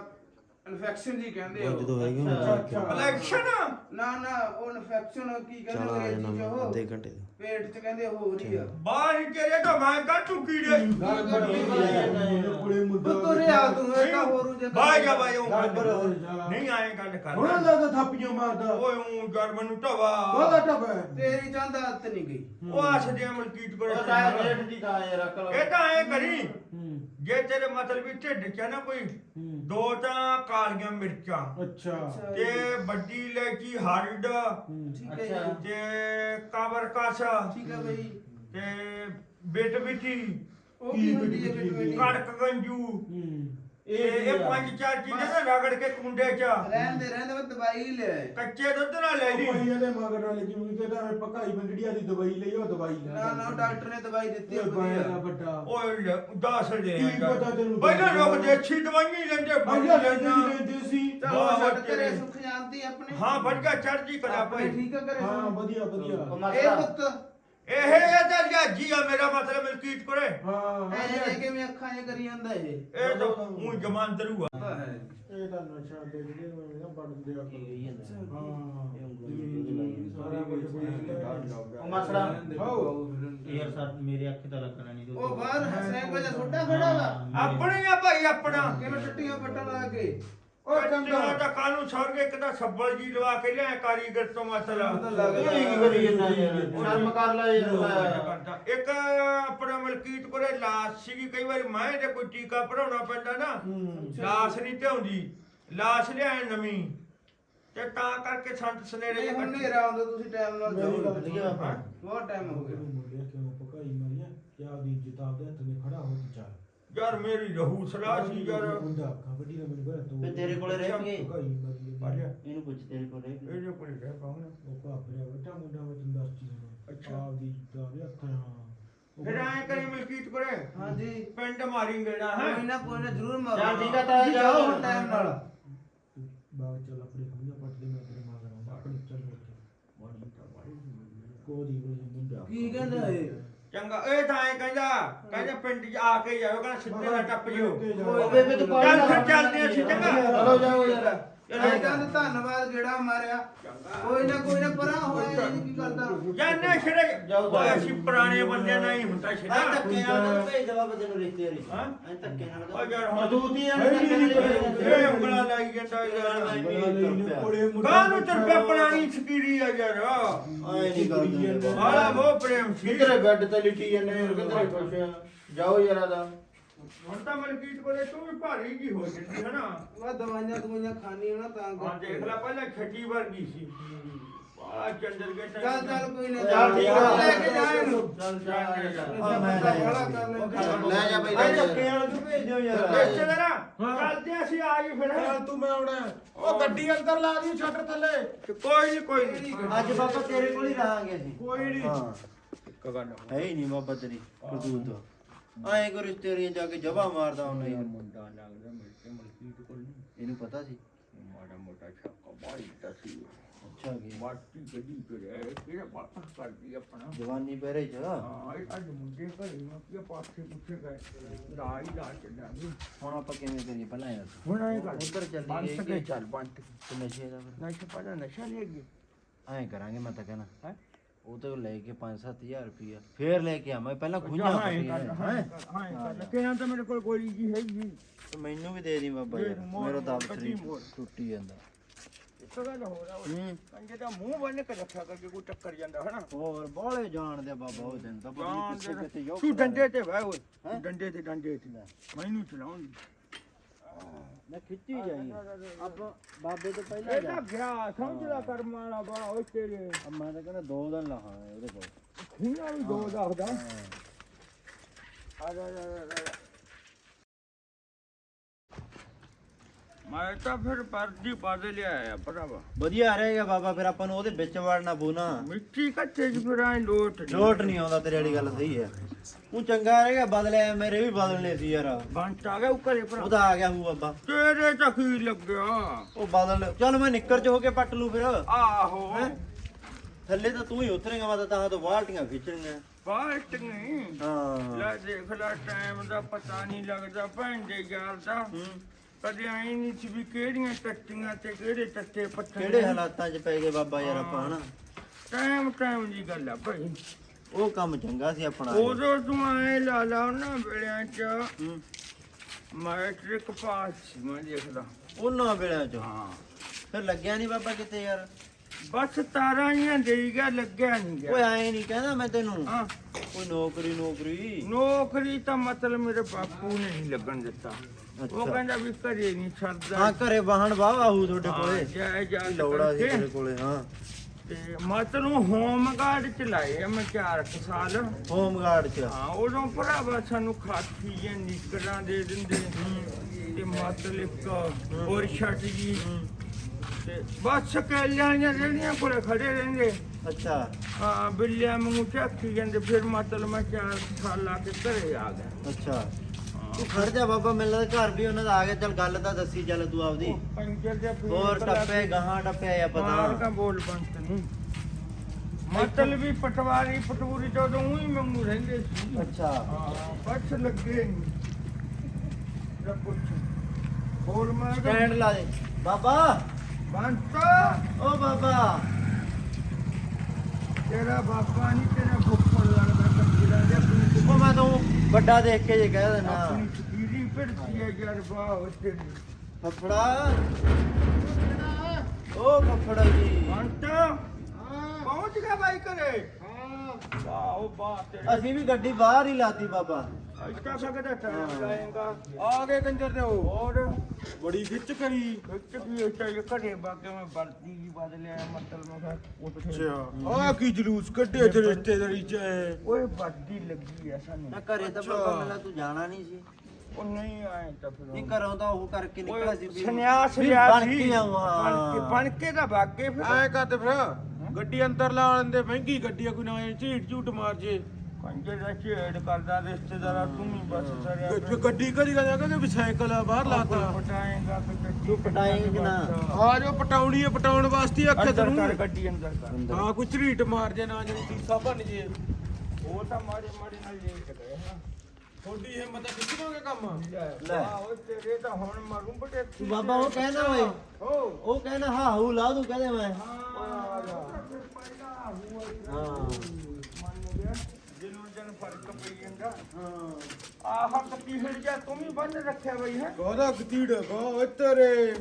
ਇਨਫੈਕਸ਼ਨ ਜੀ ਕਹਿੰਦੇ ਹੋ ਜਦੋਂ ਹੈਗੀ ਅੱਛਾ, ਹੁਣ ਇਲੈਕਸ਼ਨ ਨਾ ਨਾ ਉਹ ਇਨਫੈਕਸ਼ਨ ਕੀ ਕਹਿੰਦੇ ਚਲ ਆ ਅੰਗਰੇਜ਼ੀ ਜਾਣਾ ਚ ਮੈਂ ਉਹ? ਅੱਧੇ ਘੰਟੇ ਦਾ। ਪੇਟ ਚ ਕਹਿੰਦੇ ਹੋ ਰਹੀ ਆ। ਬਾਹਰ ਤੇਰੇ ਤਾਂ ਮੈਂ ਕਾ ਚੁੱਕੀ ਦੇ। ਬੜੀ ਕੋਲੇ ਮੁੱਦਾ ਤੂੰ ਇਹ ਤਾਂ ਹੋਰ ਜੇ ਬਾਈ ਜਾ ਬਾਈ ਉਹ ਗੱਲ ਬੜਾ ਹੋ ਜਾ। ਨਹੀਂ ਆਏ ਗੱਲ ਕਰ। ਹੁਣ ਦਾ ਥਾਪੀਆਂ ਮਾਰਦਾ। ਓਏ ਉਹ ਜਰਮਨ ਨੂੰ ਢਵਾ। ਉਹਦਾ ਟੱਪ ਹੈ ਤੇਰੀ ਚੰਦ ਹੱਥ ਨਹੀਂ ਗਈ। ਉਹ ਆਸਦੇ ਮਲਕੀਤ ਕੋਲੇ ਉਹ ਤਾਂ ਰੇਟ ਦੀ ਤਾਂ ਇਹ ਰੱਖ ਲਓ ਇਹ ਤਾਂ ਐ ਕਰੀ। ਹੂੰ। ਜੇ ਤੇਰੇ ਮਤਲਬ ਵੀ ਢਿੱਡ ਚ ਆ ਨਾ ਕੋਈ ਹੂੰ। ਦੋ ਤਾਂ ਕਾਲੀਆਂ ਮਿਰਚਾਂ। ਅੱਛਾ। ਤੇ ਵੱਡੀ ਇਲਾਇਚੀ ਹਰਡ। ਹੂੰ। ਠੀਕ ਹੈ ਅੱਛਾ। ਤੇ ਕਾਬਰ ਕਾਸ। ਠੀਕ ਹੈ ਬਈ। ਤੇ ਬਿਟ ਬਿਟੀ ਉਹ ਕੀ ਹੁੰਦੀ ਹੈ ਕੀ ਬੇਟੀ ਕਣਕ ਗੰਜੂ। ਹੂੰ। ਇਹ ਇਹ ਪੰਜ ਚਾਰ ਚੀਜ਼ਾਂ ਨਾ ਰਗੜ ਕੇ ਕੁੰਡੇ ਚ। ਰਹਿੰਦੇ ਰਹਿੰਦੇ ਉਹ ਦਵਾਈ ਲੈ ਆਏ। ਕੱਚੇ ਦੁੱਧ ਨਾਲ ਲੈ ਲਈ ਦਵਾਈਆਂ ਦੇ ਮਗਰ ਨਾਲ ਲੱਗੀ ਹੋਈ ਤੇ ਤਾਂ ਪਕਾਈ ਬੰਗੜੀਆਂ ਦੀ ਦਵਾਈ ਲਈ ਉਹ ਦਵਾਈ ਲੈ ਨਾ ਨਾ ਡਾਕਟਰ ਨੇ ਦਵਾਈ ਦਿੱਤੀ ਇਹ ਹੈ ਬਾਇਆ ਵਧੀਆ ਵੱਡਾ। ਓਏ ਲੈ, ਦੱਸ ਦੇ ਕੀ ਪਤਾ ਤੈਨੂੰ? ਪਹਿਲਾਂ ਲੋਕ ਦੇਸੀ ਦਵਾਈਆਂ ਹੀ ਲੈਂਦੇ ਪਹਿਲਾਂ ਲੈਂਦੇ ਸੀ ਲੈਂਦੇ। ਸੀ। ਚਲੋ ਵਾਹ, ਛੱਡ ਤੇਰੇ। ਕਰੇ ਸੁੱਖ ਜਾਂਦੀ ਆਪਣੇ। ਹਾਂ ਵੱਡਾ ਚੜ੍ਹਦੀ ਕਲਾ ਆਪਣੇ ਭਾਈ। ਠੀਕ ਕਰੇ ਹਾਂ ਵਧੀਆ ਉਹ ਵਧੀਆ ਇਹ ਪੁੱਤ ਇਹ ਇਹ ਤਾਂ ਲਿਆਜੀ ਆ ਮੇਰਾ ਮਤਲਬ ਮਲਕੀਤ ਕੋਲੇ ਹਾਂ ਐ ਜੇ ਕਿਵੇਂ ਅੱਖਾਂ 'ਚ ਕਰੀ ਜਾਂਦਾ ਇਹ? ਇਹ ਤਾਂ ਉਹ ਜਮਾਂਦਰੂ ਆ। ਪਤਾ ਹੈ। ਇਹ ਤਾਂ ਨਸ਼ਾ ਦੇ ਜਿਹੜੇ ਮੈਂ ਨਾ ਕੀ ਹਾਂ। ਸਾਰਾ ਕੁਝ ਉਹ ਮਸਲਾ ਯਾਰ ਸਰ ਮੇਰੇ ਅੱਖੇ ਤਾਂ ਲੱਗਣਾ ਨਹੀਂ ਉਹ ਬਾਹਰ ਹਸੈਨ ਕੋਲ ਛੋਟਾ ਖੜਾ ਵਾ। ਆਪਣੇ ਆ ਭਾਈ ਆਪਣਾ। ਕਿਵੇਂ ਟੱਟੀਆਂ ਪੱਟਣ ਲਾ ਕੇ? ਉਹ ਚੰਗਾ। ਤਾਂ ਕਾਨੂੰ ਛੱਡ ਕੇ ਇੱਕ ਤਾਂ ਸੱਬਲ ਜੀ ਲਵਾ ਕੇ ਲਿਆ ਕਾਰੀਗਰ ਤੋਂ ਇਹ ਕੀ ਕਰੀ ਜਾਂਦਾ ਯਾਰ ਸ਼ਰਮ ਕਰ ਲੈ ਯਾਰ। ਇੱਕ ਆਪਣਾ ਮਲਕੀਤ ਕੋਲੇ ਲਾਸ਼ ਸੀਗੀ ਕਈ ਵਾਰੀ ਮੈਂ ਜੇ ਕੋਈ ਟੀਕਾ ਭਰਾਉਣਾ ਪੈਂਦਾ ਨਾ ਲਾਸ਼ ਨਹੀਂ ਧਿਆਉਂਦੀ। ਲਾਸ਼ ਲਿਆਏ ਨਵੀਂ। ਤੇ ਤਾਂ ਕਰਕੇ ਸੰਤ ਸਨੇਰੇ ਨਹੀਂ ਜਿਹੇ ਹੁਣ ਇਕੱਠੇ- ਨੇਰਾ ਆਉਂਦਾ ਤੁਸੀਂ ਟਾਈਮ ਨਾਲ ਮੇਰੀ ਗੱਲ ਜਾਓ। ਸੁਣ। ਹਾਂ। ਬਹੁਤ ਟਾਈਮ ਹੋ ਗਿਆ। ਮੁੰਡਿਆ ਕਿਉਂ ਪਕਾਈ ਮਰੀਆ? ਕਿਆ ਦੀ ਇੱਜ਼ਤ ਆਪਦੇ ਹੱਥ ਨੇ ਖੜਾ ਹੋ ਕੇ ਚੱਲ ਯਾਰ ਮੇਰੀ ਰਹੂ ਸਲਾਹ ਸੀ ਯਾਰ। ਮੁੰਡਾ ਕਬੱਡੀ ਦਾ ਮੈਨੂੰ ਕਹਿੰਦਾ ਤੂੰ ਤੇ ਤੇਰੇ ਕੋਲੇ ਰਹਿ ਗਏ ਪਕਾਈ ਮਰੀ ਪਾਲਿਆ ਇਹਨੂੰ ਪੁੱਛ ਤੇਰੇ ਕੋਲ ਰਹਿ ਗਏ ਇਹਦੇ ਕੋਲੇ ਰਹਿ ਪਾਉਣਾ ਉਹ ਮੁੰਡਾ ਮੈਂ ਤੈਨੂੰ ਅੱਛਾ। ਆਪ ਦੀ ਹਾਂ ਉਹ ਫਿਰ ਐਂ ਕਰੀ ਮਲਕੀਤ ਕੋਲੇ। ਹਾਂਜੀ। ਪਿੰਡ ਮਾਰੀ ਗੇੜਾ ਹੈ ਕੋਈ ਨਾ ਕੋਈ ਨਾ ਜ਼ਰੂਰ ਮਾਰੋ। ਚੱਲ ਠੀਕ ਆ ਤਾਇਆ ਤੁਸੀਂ ਜਾਓ। ਹੁਣ ਟਾਈਮ ਨਾਲ। ਬਾਗ ਚੱਲ ਆਪਣੇ ਖੰਭੀਆਂ ਪੱਟ ਦੇ ਮੈਂ ਤੇਰੇ ਆਉਂਦਾ ਆਪਣੇ ਚੱਲ ਉੱਥੇ ਕੋਦੀ ਕੋਈ ਮੁੰਡਾ। ਕੀ ਕਹਿੰਦਾ ਇਹ? ਚੰਗਾ ਇਹ ਤਾਂ ਐਂ ਕਹਿੰਦਾ ਕਹਿੰਦਾ ਪਿੰਡ 'ਚ ਆ ਕੇ ਜਾਓ ਕਹਿੰਦਾ ਸਿੱਧੇ ਨਾਲ ਟੱਪ ਜਿਓ। ਚੱਲ ਫਿਰ ਚੱਲਦੇ ਅਸੀਂ ਚੰਗਾ। ਚਲੋ ਜਾਓ ਯਾਰ ਧੰਨਵਾਦ ਜਿਹੜਾ ਮਾਰਿਆ। ਕੋਈ ਨਾ ਕੋਈ ਨਾ ਪਰਾਂ ਹੋਇਆ ਇਹ ਕੀ ਕਰਦਾ। ਜਾਨੇ ਛੜੇ ਓਏ ਅਸੀਂ ਪੁਰਾਣੇ ਬੰਦਿਆਂ ਨਾਲ ਹੀ ਹੁੰਦਾ ਆ ਛੜਾ ਧੱਕੇ ਨਾਲ ਤੈਨੂੰ ਭੇਜ ਦਵਾ ਬੰਦੇ ਨੂੰ ਰਿਸ਼ਤੇ ਵਾਲੀ। ਹਾਂ? ਐ ਧੱਕੇ ਨਾਲ ਓ ਯਾਰ ਹੁਣ ਮਦੂਤੀਆਂ ਹੈ ਹੀ ਨਹੀਂ ਕੋਈ। ਇਹ ਉਂਗਲਾਂ ਲਾਈ ਜਾਂਦਾ ਯਾਰ। ਬਣਾ ਲਈ ਨੇ ਕੋਲੇ ਮੁੰਡਾ ਕਾਹਨੂੰ ਤਰਪੇ ਪੁਰਾਣੀ ਸਕੀਰੀ ਆ ਯਾਰ? ਆਏ ਨਹੀਂ ਕਰਦੇ। ਆਲਾ ਉਹ ਪ੍ਰੇਮ ਸੀ। ਕਿਧਰੇ ਬੈੱਡ ਤੇ ਲਿਟੀ ਜਾਂਦੇ ਹੋਰ ਕਿਧਰੇ ਖੁਸ਼ ਆ ਜਾਓ ਯਾਰ ਆਦਾ। ਹੁਣ ਤਾਂ ਮਲਕੀਤ ਕੋਲੇ ਤੂੰ ਵੀ ਭਾਰੀ ਜੀ ਹੋ ਜਾਂਦੀ ਹੈ ਨਾ ਉਹ ਦਵਾਈਆਂ ਦਵਾਈਆਂ ਖਾਣੀ ਨਾ ਤਾਂ ਹਾਂ ਦੇਖ ਲੈ ਪਹਿਲਾਂ ਛੱਡੀ ਵਰਗੀ ਸੀ ਆ ਚੰਦਰ ਕੇ ਚੱਲ ਚੱਲ ਕੋਈ ਨਾ ਚੱਲ ਠੀਕ ਆ। ਲੈ ਕੇ ਜਾ ਇਹਨੂੰ ਚੱਲ ਜਾ ਮੈਂ ਲੈ ਜਾ ਬਈ ਲੈ ਜਾ ਵਾਲੇ ਨੂੰ ਭੇਜ ਯਾਰ ਰਿਸ਼ਤੇਦਾਰਾ ਚੱਲਦੇ ਅਸੀਂ ਆ ਗਏ ਫਿਰ ਚੱਲ ਤੂੰ ਮੈਂ ਆਉਣਾ ਉਹ ਗੱਡੀ ਅੰਦਰ ਲਾ ਦੀ ਸ਼ਟਰ ਥੱਲੇ ਕੋਈ ਨਹੀਂ ਕੋਈ ਨਹੀਂ ਅੱਜ ਬਾਬਾ ਤੇਰੇ ਕੋਲ ਹੀ ਰਹਾਂਗੇ ਅਸੀਂ ਕੋਈ ਨਹੀਂ ਹਾਂ ਹੈ ਹੀ ਨਹੀਂ ਬਾਬਾ ਤੇਰੀ ਕਦੂਤ ਆਏ ਕੋ ਰਿਸ਼ਤੇਰੀਆਂ ਜਾ ਕੇ ਜਵਾ ਮਾਰਦਾ ਹੁੰਦਾ ਯਾਰ ਮੁੰਡਾ ਲੱਗਦਾ ਤੇ ਮਲਕੀਤ ਕੋਲ ਨਹੀਂ। ਇਹਨੂੰ ਪਤਾ ਸੀ? ਮਾੜਾ ਮੋਟਾ ਛੱਕਾ ਬਾਈ ਤਸੀ ਅੱਛਾ ਕੀ ਮਾਟੀ ਗੱਡੀ ਕਰਿਆ ਕਿਹੜਾ ਪਾਸਾ ਕਰਦੀ ਆਪਣਾ। ਜਵਾਨੀ ਪਹਿਰੇ ਚ? ਹਾਂ ਇਹ ਅੱਜ ਮੁੰਡੇ ਘਰੇ ਨਾ ਕਿ ਪਾਸੇ ਪੁੱਛੇ ਗਏ। ਰਾਈ ਲਾ ਚੱਲਾਂਗੇ ਹੁਣ ਆਪਾਂ ਕਿਵੇਂ ਕਰੀਏ? ਪਹਿਲਾਂ ਯਾਰ ਹੁਣ ਆਏ ਕਰ। ਉੱਧਰ ਕੇ ਕਿ- ਚੱਲ ਬੰਦ ਤੇ। ਨਸ਼ੇ ਦਾ ਨਸ਼ਾ ਪਤਾ ਨਸ਼ਾ ਲੈ ਗਏ ਐਂ ਕਰਾਂਗੇ ਮੈਂ ਤਾਂ ਕਹਿਣਾ। ਹੈਂ? ਉਹ ਤੇ ਲੈ ਕੇ 5-7000 ਰੁਪਇਆ ਫੇਰ ਲੈ ਕੇ ਆਵਾਂ ਪਹਿਲਾਂ ਖੁੰਝਾਂ ਹਾਂ ਹਾਂ ਹੈਂ? ਹਾਂ ਕਿਹਾ ਤਾਂ ਮੇਰੇ ਕੋਲ ਕੋਈ ਜੀ ਹੈਗੀ ਤੇ ਮੈਨੂੰ ਵੀ ਦੇ ਦੀ ਬਾਬਾ ਯਾਰ ਮੇਰਾ ਤਾਂ ਸਰੀਰ। ਟੁੱਟੀ ਜਾਂਦਾ। ਇੱਕ ਗੱਲ ਹੋ ਰਿਹਾ ਹੂੰ। ਕੰਜੇ ਦਾ ਮੂੰਹ ਬੰਨ ਕੇ ਰੱਖਿਆ ਕਰਕੇ ਕੋਈ ਟੱਕਰ ਜਾਂਦਾ ਹਨਾ? ਹੋਰ ਬਾਹਲੇ ਜਾਣਦੇ ਆ ਬਾਬਾ ਉਹ ਦਿਨ ਤਾਂ ਕਿੱਥੇ ਕਿੱਥੇ ਯੋਗ ਤੂੰ ਡੰਡੇ ਤੇ ਓਏ ਹੈਂ? ਡੰਡੇ ਤੇ ਡੰਡੇ ਤੇ। ਮੈਨੂੰ ਚਲਾਉਣ ਮੈਂ ਖਿੱਚੀ ਜਾਈ। ਆਪਾਂ ਬਾਬੇ ਤੋਂ ਪਹਿਲਾਂ ਇਹ ਜਾ ਤਾਂ ਗਿਆ ਸਮਝਦਾ ਕਰਮ ਵਾਲਾ ਬਾ ਓਏ ਤੇਰੇ। ਆ ਮੈਂ ਤਾਂ ਕਹਿੰਦਾ ਦੋ ਦਿਨ ਲਾਹਾਂ ਉਹਦੇ ਕੋਲ। ਖੀਆਂ ਵੀ ਦੋ ਦੱਸਦਾ। ਆ ਜਾ ਜਾ ਜਾ, ਮੈਂ ਤਾਂ ਫਿਰ ਪਰਦੀ ਪਾ ਦੇ ਲਿਆਇਆ ਭਰਾਵਾ। ਵਧੀਆ ਰਹੇਗਾ ਬਾਬਾ ਫਿਰ ਆਪਾਂ ਨੂੰ ਉਹਦੇ ਵਿੱਚ ਵੜਨਾ ਪਊ ਨਾ ਮਿੱਟੀ ਕੱਚੇ ਚ ਫਿਰ ਐ ਲੋਟ। ਲੋਟ ਨਹੀਂ ਆਉਂਦਾ ਤੇਰੀ ਵਾਲੀ ਗੱਲ ਸਹੀ ਹੈ। ਉਹ ਚੰਗਾ ਰਹੇਗਾ ਬਦਲਿਆ ਮੇਰੇ ਵੀ ਬਦਲਨੇ ਸੀ ਯਾਰ। ਬੰਟ ਆ ਗਿਆ ਉੱਕਰੇ ਭਰਾ। ਉਹਦਾ ਆ ਗਿਆ ਹੂ ਬਾਬਾ। ਤੇਰੇ ਤਾਂ ਕੀ ਲੱਗਿਆ? ਉਹ ਬਦਲ ਚੱਲ ਮੈਂ ਨਿੱਕਰ ਚ ਹੋ ਕੇ ਪੱਟ ਲੂ ਫਿਰ। ਆਹੋ? ਥੱਲੇ ਤਾਂ ਤੂੰ ਹੀ ਉਤਰੇਗਾ ਮੈਂ ਤਾਂ ਤਾਂ ਤੋਂ ਬਾਲਟੀਆਂ ਖਿੱਚਣੀਆਂ। ਨਹੀਂ ਹਾਂ। ਲੈ ਦੇਖ ਲੈ ਟਾਈਮ ਦਾ ਪਤਾ ਨਹੀਂ ਲੱਗਦਾ ਭੈਣ ਦੇ ਯਾਰ ਦਾ। ਹੂੰ। ਕਦੇ ਆਈ ਨਹੀਂ ਸੀ ਵੀ ਕਿਹੜੀਆਂ ਟੱਟੀਆਂ ਤੇ ਕਿਹੜੇ ਟੱਟੇ ਪੱਥਰ ਕਿਹੜੇ ਹਾਲਾਤਾਂ 'ਚ ਪੈ ਗਏ ਬਾਬਾ ਯਾਰ ਆਪਾਂ ਹਨਾ? ਟਾਈਮ ਟਾਈਮ ਦੀ ਗੱਲ ਆ ਭਾਈ ਉਹ ਕੰਮ ਚੰਗਾ ਸੀ ਆਪਣਾ ਉਦੋਂ ਤੂੰ ਐ ਲਾ ਲਾ ਉਹਨਾਂ ਵੇਲਿਆਂ ਚ। ਹੂੰ। ਮੈਟ੍ਰਿਕ ਪਾਸ ਸੀ ਮੈਂ ਦੇਖਦਾ। ਉਹਨਾਂ ਵੇਲਿਆਂ 'ਚ? ਹਾਂ। ਫਿਰ ਲੱਗਿਆ ਨਹੀਂ ਬਾਬਾ ਕਿਤੇ ਯਾਰ? ਬਸ ਤਾਰਾਂ ਹੀ ਦੇਈ ਗਿਆ ਲੱਗਿਆ ਨਹੀਂ ਓਏ ਗਿਆ ਐ ਨਹੀਂ ਕਹਿੰਦਾ ਮੈਂ ਤੈਨੂੰ? ਹਾਂ। ਕੋਈ ਨੌਕਰੀ ਨੌਕਰੀ। ਨੌਕਰੀ ਤਾਂ ਮਤਲਬ ਮੇਰੇ ਬਾਪੂ ਨੇ ਨਹੀਂ ਲੱਗਣ ਦਿੱਤਾ। ਉਹ ਅੱਛਾ। ਕਹਿੰਦਾ ਵੀ ਘਰੇ ਨਹੀਂ ਛੱਡਦਾ। ਹਾਂ ਘਰੇ ਵਾਹਣ ਵਾਹ ਆਹੂ ਤੁਹਾਡੇ ਹਾਂ, ਕੋਲੇ। ਜੈ ਜੈ ਕੀ ਲੋੜਾ ਸੀ ਕਰਕੇ। ਤੇਰੇ ਕੋਲੇ ਹਾਂ। ਤੇ ਮਤਲਬ ਹੋਮ ਗਾਰਡ ਚਲਾਏ ਆ ਮੈਂ ਚਾਰ ਕੁ ਸਾਲ। ਹੋਮ ਗਾਰਡ 'ਚ। ਹਾਂ ਉਦੋਂ ਭਰਾਵਾ ਸਾਨੂੰ ਖਾਤੀ ਜਾਂ ਨਿਕਰਾਂ ਦੇ ਦਿੰਦੇ ਤੇ ਮਤਲਬ ਇੱਕ ਹੋਰ ਛੱਟ ਜੀ ਤੇ ਬਸ ਕੈਲਿਆਂ ਜਾਂ ਜਿਹੜੀਆਂ ਕੋਲੇ ਖੜੇ ਰਹਿੰਦੇ। ਅੱਛਾ। ਹਾਂ ਬਿੱਲਿਆਂ ਨੂੰ ਚੱਕੀ ਜਾਂਦੇ ਫਿਰ ਮਤਲਬ ਮੈਂ ਚਾਰ ਸਾਲ ਲਾ ਕੇ ਘਰੇ ਆ ਗਿਆ। ਅੱਛਾ। ਤੂੰ ਖੜ ਜਾ ਬਾਬਾ ਮੈਨੂੰ ਲੱਗਦਾ ਘਰ ਵੀ ਉਹਨਾਂ ਦਾ ਆ ਗਿਆ। ਚੱਲ ਗੱਲ ਤਾਂ ਦੱਸੀ ਚੱਲ ਤੂੰ ਆਪਦੀ। ਉਹ ਪੰਜਰ ਦੇ ਫੇਰ ਹੋਰ ਟੱਪੇ ਗਾਹਾਂ ਟੱਪੇ ਆ ਮਾਰ ਪਤਾ ਕਾ ਬੋਲ ਬੰਤ ਨਹੀਂ ਮਤਲਬ ਵੀ ਪਟਵਾਰੀ ਪਟੂਰੀ ਤੋਂ ਤਾਂ ਊਂ ਹੀ ਮੰਗੂ ਰਹਿੰਦੇ ਸੀ। ਅੱਛਾ। ਹਾਂ ਬਸ ਲੱਗੇ ਨਹੀਂ ਰੱਬ ਪੁੱਛ ਹੋਰ ਮੈਂ ਸਟੈਂਡ ਲਾ ਦੇ। ਬਾਬਾ। ਬੰਤ। ਓ ਬਾਬਾ। ਤੇਰਾ ਬਾਪਾ ਨਹੀਂ ਤੇਰਾ ਫੁੱਫੜ ਲੱਗਦਾ ਕੰਜਰਾ ਦੇ ਉਹ ਮੈਂ ਤਾਂ ਵੱਡਾ ਦੇਖ ਕੇ ਜੇ ਕਹਿ ਦਿੰਦਾ ਆਪਣੀ ਸਕੀਰੀ ਫਿਰਦੀ ਹੈ ਯਾਰ ਬਾਹ ਤੇਰੀ ਫਫੜਾ। ਓ ਫਫੜਾ ਜੀ। ਬੰਤ ਪਹੁੰਚ ਗਿਆ ਬਾਈ ਘਰੇ। ਵਾਹ ਉਹ ਬਾਹ ਤੇਰੀ ਅਸੀਂ ਵੀ ਗੱਡੀ ਬਾਹਰ ਹੀ ਲਾਤੀ ਬਾਬਾ। ਇੱਟਾ ਸਕਦਾ ਟਾਈਮ ਲਾਏਗਾ ਆ ਗਏ ਕੰਜਰ ਦੇ ਉਹ। ਹੋਰ? ਬੜੀ ਖਿੱਚ ਕਰੀ। ਵਿੱਚ ਵੀ ਇੱਟਾ ਜੇ ਘਰੇ ਬਾਗੇ ਮੈਂ ਵਰਦੀ ਜੀ ਬਦਲਿਆ ਮਤਲਬ ਮੈਂ ਕਿਹਾ ਉੱਥੇ। ਅੱਛਾ। ਆ ਕੀ ਜਲੂਸ ਕੱਢੇ ਤੇ ਰਿਸ਼ਤੇਦਾਰੀ 'ਚ? ਆਏ ਓਏ ਵਰਦੀ ਲੱਗੀ ਆ ਸਾਨੂੰ। ਨਾ ਘਰੇ ਤਾਂ ਬਾਬਾ ਮੈਨੂੰ ਤੂੰ ਜਾਣਾ ਨਹੀਂ ਸੀ। ਉਹ ਨਹੀਂ ਆਏ ਤਾਂ ਫਿਰ ਨਹੀਂ ਘਰੋਂ ਤਾਂ ਉਹ ਕਰਕੇ ਨਿਕਲਿਆ ਸੀ ਵੀ ਸੰਨਿਆਸ ਵੀ ਲਿਆ ਬਣ ਸੀ। ਕੇ ਆਵਾਂ ਬਣ ਕੇ ਬਣ ਕੇ ਤਾਂ ਬਾਗੇ ਫਿਰ। ਐ ਕਰਦੇ ਫਿਰ। ਗੱਡੀ ਅੰਦਰ ਲਾ ਲੈਂਦੇ ਮਹਿੰਗੀ ਗੱਡੀ ਆ ਕੋਈ ਨਾ ਝੀਟ ਝੂਟ ਮਾਰ ਜੇ। ਕੰਜੇ ਦਾ ਛੇੜ ਕਰਦਾ ਰਿਸ਼ਤੇਦਾਰਾ ਤੂੰ ਹੀ ਬਸ ਸਰਿਆ ਗ- ਗੱਡੀ ਕਦੀ ਕਹਿੰਦਾ ਕਹਿੰਦੇ ਵੀ ਸਾਈਕਲ ਆ ਬਾਹਰ ਲਾਤਾ। ਪਟਾਏਗਾ ਤੇ ਗੱਡੀ ਤੂੰ ਪਟਾਏਂਗਾ ਨਾ? ਆ ਜੋ ਪਟਾਉਣੀ ਆ ਪਟਾਉਣ ਵਾਸਤੇ ਆਖਿਆ ਅੰਦਰ ਤੈਨੂੰ ਕਰ ਗੱਡੀ ਅੰਦਰ ਕਰ। ਹਾਂ ਕੋਈ ਝਰੀਟ ਮਾਰ ਜੇ ਨਾ ਜਿਹੜੀ ਸੀਸਾ ਭੰਨ ਜੇ। ਉਹ ਤਾਂ ਮਾਰੇ ਮਾਰੇ ਨਾਲ ਲੈ ਕੇ ਗਏ ਹਾਂ ਥੋੜੀ ਹਿੰਮਤ ਖਿੱਚ ਦੋਗੇ ਕੰਮ? ਲੈ। ਆਹ ਤੇਰੇ ਤਾਂ ਹੁਣ ਮਰੂ ਬਟੇ ਤੂੰ ਬਾਬਾ ਉਹ ਕਹਿੰਦਾ ਓਏ। ਹੋ। ਉਹ ਕਹਿੰਦਾ ਹਾਂ ਹੂ ਲਾ ਦੂੰ ਕਹਦੇ ਮੈਂ। ਹਾਂ। ਫ਼ਰਕ ਪਈ ਜਾਂਦਾ ਆਹ ਕੱਤੀ ਫਿਰ ਜਾ ਤੂੰ ਵੀ ਬੰਨ ਰੱਖਿਆ ਬਈ ਹੈ? ਗੋਦਾ ਗਤੀੜ ਗੋ ਤੇਰੇ।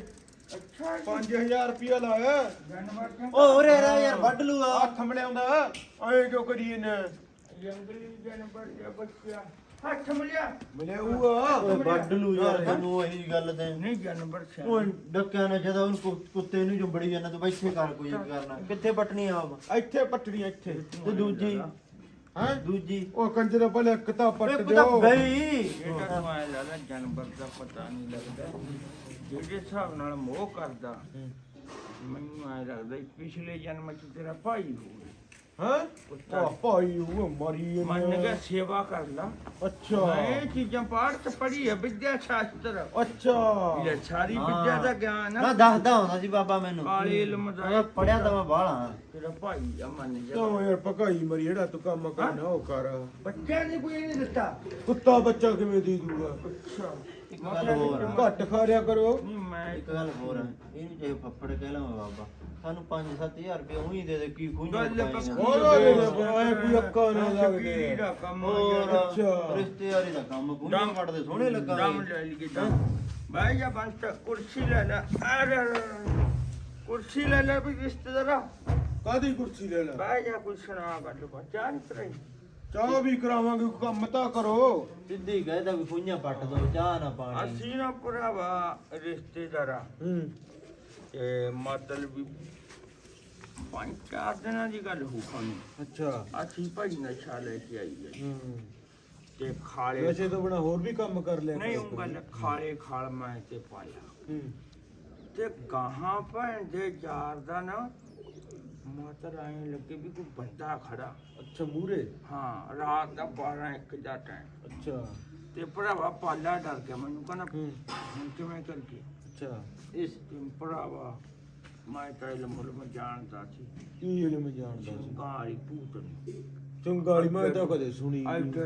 ਅੱਛਾ 5000 ਰੁਪਇਆ ਲਾਇਆ। ਜਾਨਵਰ ਕਿਉਂ ਓ ਉਰੇ ਰਹਿ ਯਾਰ ਵੱਢ ਲੂਗਾ ਹੱਥ ਮਲਿਆਉਂਦਾ ਐ ਕਿਉਂ ਕਰੀ ਇਹਨੇ? ਜੰਗਲੀ ਜਾਨਵਰ ਦੇ ਬੱਚਾ ਹੱਥ ਮਿਲਿਆ ਮਿਲਿਆ ਹੋਊਗਾ ਓਏ ਵੱਢ ਲੂ ਯਾਰ ਤੈਨੂੰ ਇਹੀ ਗੱਲ ਤੇ। ਨਹੀਂ ਜਾਨਵਰ ਸਿਆ ਉਹ ਡੱਕਿਆ ਨਾ ਜਦੋਂ ਉਹਨੂੰ ਕੁ- ਕੁੱਤੇ ਨੂੰ ਜੰਬੜੀ ਜਾਂਦਾ ਤੂੰ ਇੱਥੇ ਕਰ ਕੋਈ ਇੱਕ ਕਰਨਾ। ਕਿੱਥੇ ਪਟਣੀ ਆਪ? ਇੱਥੇ ਪੱਟਣੀ ਇੱਥੇ। ਤੇ ਦੂਜੀ ਹੈ? ਦੂਜੀ। ਉਹ ਕੰਜਰ ਭਲੇ ਇੱਕ ਤਾਂ ਪੱਟ ਦਿਓ। ਬਈ। ਇਹਦਾ ਤੋਂ ਐ ਲੱਗਦਾ ਜਾਨਵਰ ਦਾ ਪਤਾ ਨਹੀਂ ਲੱਗਦਾ। ਜਿਹੜੇ ਹਿਸਾਬ ਨਾਲ ਮੋਹ ਕਰਦਾ ਮੈਨੂੰ ਐ ਲੱਗਦਾ ਪਿਛਲੇ ਜਨਮ ਚ ਤੇਰਾ ਭਾਈ ਹੋਵੇ ਹਾਂ? ਆ ਭਾਈ ਉਹ ਮਰੀ ਮੰਨ ਇਹਨੇ। ਕੇ ਸੇਵਾ ਕਰ ਲਾ ਅੱਛਾ। ਮੈਂ ਇਹ ਚੀਜ਼ਾਂ ਪਾੜ ਚ ਪੜ੍ਹੀ ਹੈ ਵਿਦਿਆ ਸ਼ਾਸਤਰ। ਅੱਛਾ। ਇਹ ਸਾਰੀ ਵਿਦਿਆ ਦਾ ਗਿਆਨ ਨਾ ਆ ਦੱਸਦਾ ਹੁੰਦਾ ਸੀ ਬਾਬਾ ਮੈਨੂੰ। ਕਾਲੇ ਇਲਮ ਦਾ ਮੈਂ ਪੜਿਆ ਤਾਂ ਮੈਂ ਬਾਹਲਾ ਤੇਰਾ ਭਾਈ ਆ ਮੰਨ ਜਾ। ਤੂੰ ਯਾਰ ਪਕਾਈ ਮਰੀ ਜਿਹੜਾ ਤੂੰ ਕੰਮ ਕਰਨਾ ਉਹ ਕਰ। ਬੱਚਿਆਂ ਨੇ ਕੋਈ ਨਹੀਂ ਦਿੱਤਾ। ਕੁੱਤਾ ਬੱਚਾ ਕਿਵੇਂ ਦੇ ਦੂਗਾ? ਅੱਛਾ। ਇੱਕ ਗੱਲ ਹੋਰ ਘੱਟ ਖਾ ਰਿਆ ਕਰੋ। ਨਹੀਂ ਮੈਂ ਇੱਕ ਗੱਲ ਹੋਰ ਇਹਨੂੰ ਚਾਹੇ ਫੱਫੜ ਕਹਿ ਲਵਾਂ ਬਾਬਾ। ਸਾਨੂੰ 5-7000 ਰੁਪਏ ਉਹੀ ਦੇ ਦੇ ਕੀ ਖੂਹਾਂ ਗੱਲ ਪਾਈਆਂ ਉਹਦਾ ਦੇ ਕੋਈ ਅੱਕਾ ਨਾ ਲੱਗਦੇ। ਦਾ ਕੰਮ ਆ ਹੋਰ। ਅੱਛਾ। ਰਿਸ਼ਤੇਦਾਰੀ ਦਾ ਕੰਮ ਖੂਹਾਂ ਕੱਟਦੇ ਸੋਹਣੇ ਲੱਗਾ ਲੈ ਲਈ ਦਮ। ਭਾਈ ਜਾ ਬੰਸ ਕੁਰਸੀ ਲੈ ਲੈ। ਅਰੇ ਕੁਰਸੀ ਲੈ ਲੈ ਵੀ ਰਿਸ਼ਤੇਦਾਰਾ। ਕਾਦੀ ਕੁਰਸੀ ਲੈ ਲੈ? ਭਾਈ ਜਾ ਕੁਛ ਸੁਣਾ ਗੱਲ ਬੱਚਾ ਨਹੀਂ ਤਰੇ ਚਾਹ ਵੀ ਕਰਾਵਾਂਗੇ ਕੋਈ ਕੰਮ ਤਾਂ ਕਰੋ। ਸਿੱਧੀ ਕਹਿਦਾ ਵੀ ਖੂਹਾਂ ਪੱਟ ਦੋ ਚਾਹ ਨਾ ਪਾਣੀ। ਅਸੀਂ ਨਾ ਭਰਾਵਾ ਰਿਸ਼ਤੇਦਾਰਾ। ਹੂੰ। ਤੇ ਮਤਲਬ ਵੀ ਪੰਜ ਚਾਰ ਦਿਨਾਂ ਦੀ ਗੱਲ ਹੋ ਖਾਣੀ। ਅੱਛਾ। ਅਸੀਂ ਭਾਈ ਨਸ਼ਾ ਲੈ ਕੇ ਆਈ ਹੈ। ਹੂੰ। ਤੇ ਖਾਲੇ ਵੈਸੇ ਤਾਂ ਬਣਾ ਹੋਰ ਵੀ ਕੰਮ ਕਰ ਲਿਆ ਨਹੀਂ। ਉਹ ਗੱਲ ਖਾਲੇ ਖਾਲ ਮੈਂ ਤੇ ਪਾਇਆ। ਹੂੰ। ਤੇ ਗਾਹਾਂ ਭੈਣ ਦੇ ਯਾਰ ਦਾ ਨਾ ਮਾਤਰ ਆਏ ਲੱਗੇ ਵੀ ਕੋਈ ਬੰਦਾ ਖੜਾ। ਅੱਛਾ ਮੂਰੇ ਹਾਂ ਰਾਤ ਦਾ 12 1 ਦਾ ਟਾਈਮ ਅੱਛਾ। ਤੇ ਭਰਾਵਾ ਪਾਲਾ ਡਰ ਗਿਆ ਮੈਨੂੰ ਕਹਿੰਦਾ ਹੁਣ ਕਿਵੇਂ ਕਰਕੇ ਅੱਛਾ। ਇਸ ਭਰਾਵਾ ਮੈਂ ਤਾਂ ਇਹ ਮੁੱਲ ਮੈਂ ਜਾਣਦਾ ਸੀ। ਕੀ ਇਲਮ ਜਾਣਦਾ ਸੀ? ਕਾਲੀ ਭੂਤਨੀ। ਚੰਗਾਲੀ ਮੈਂ ਤਾਂ ਕਦੇ ਸੁਣੀ। ਐਡੇ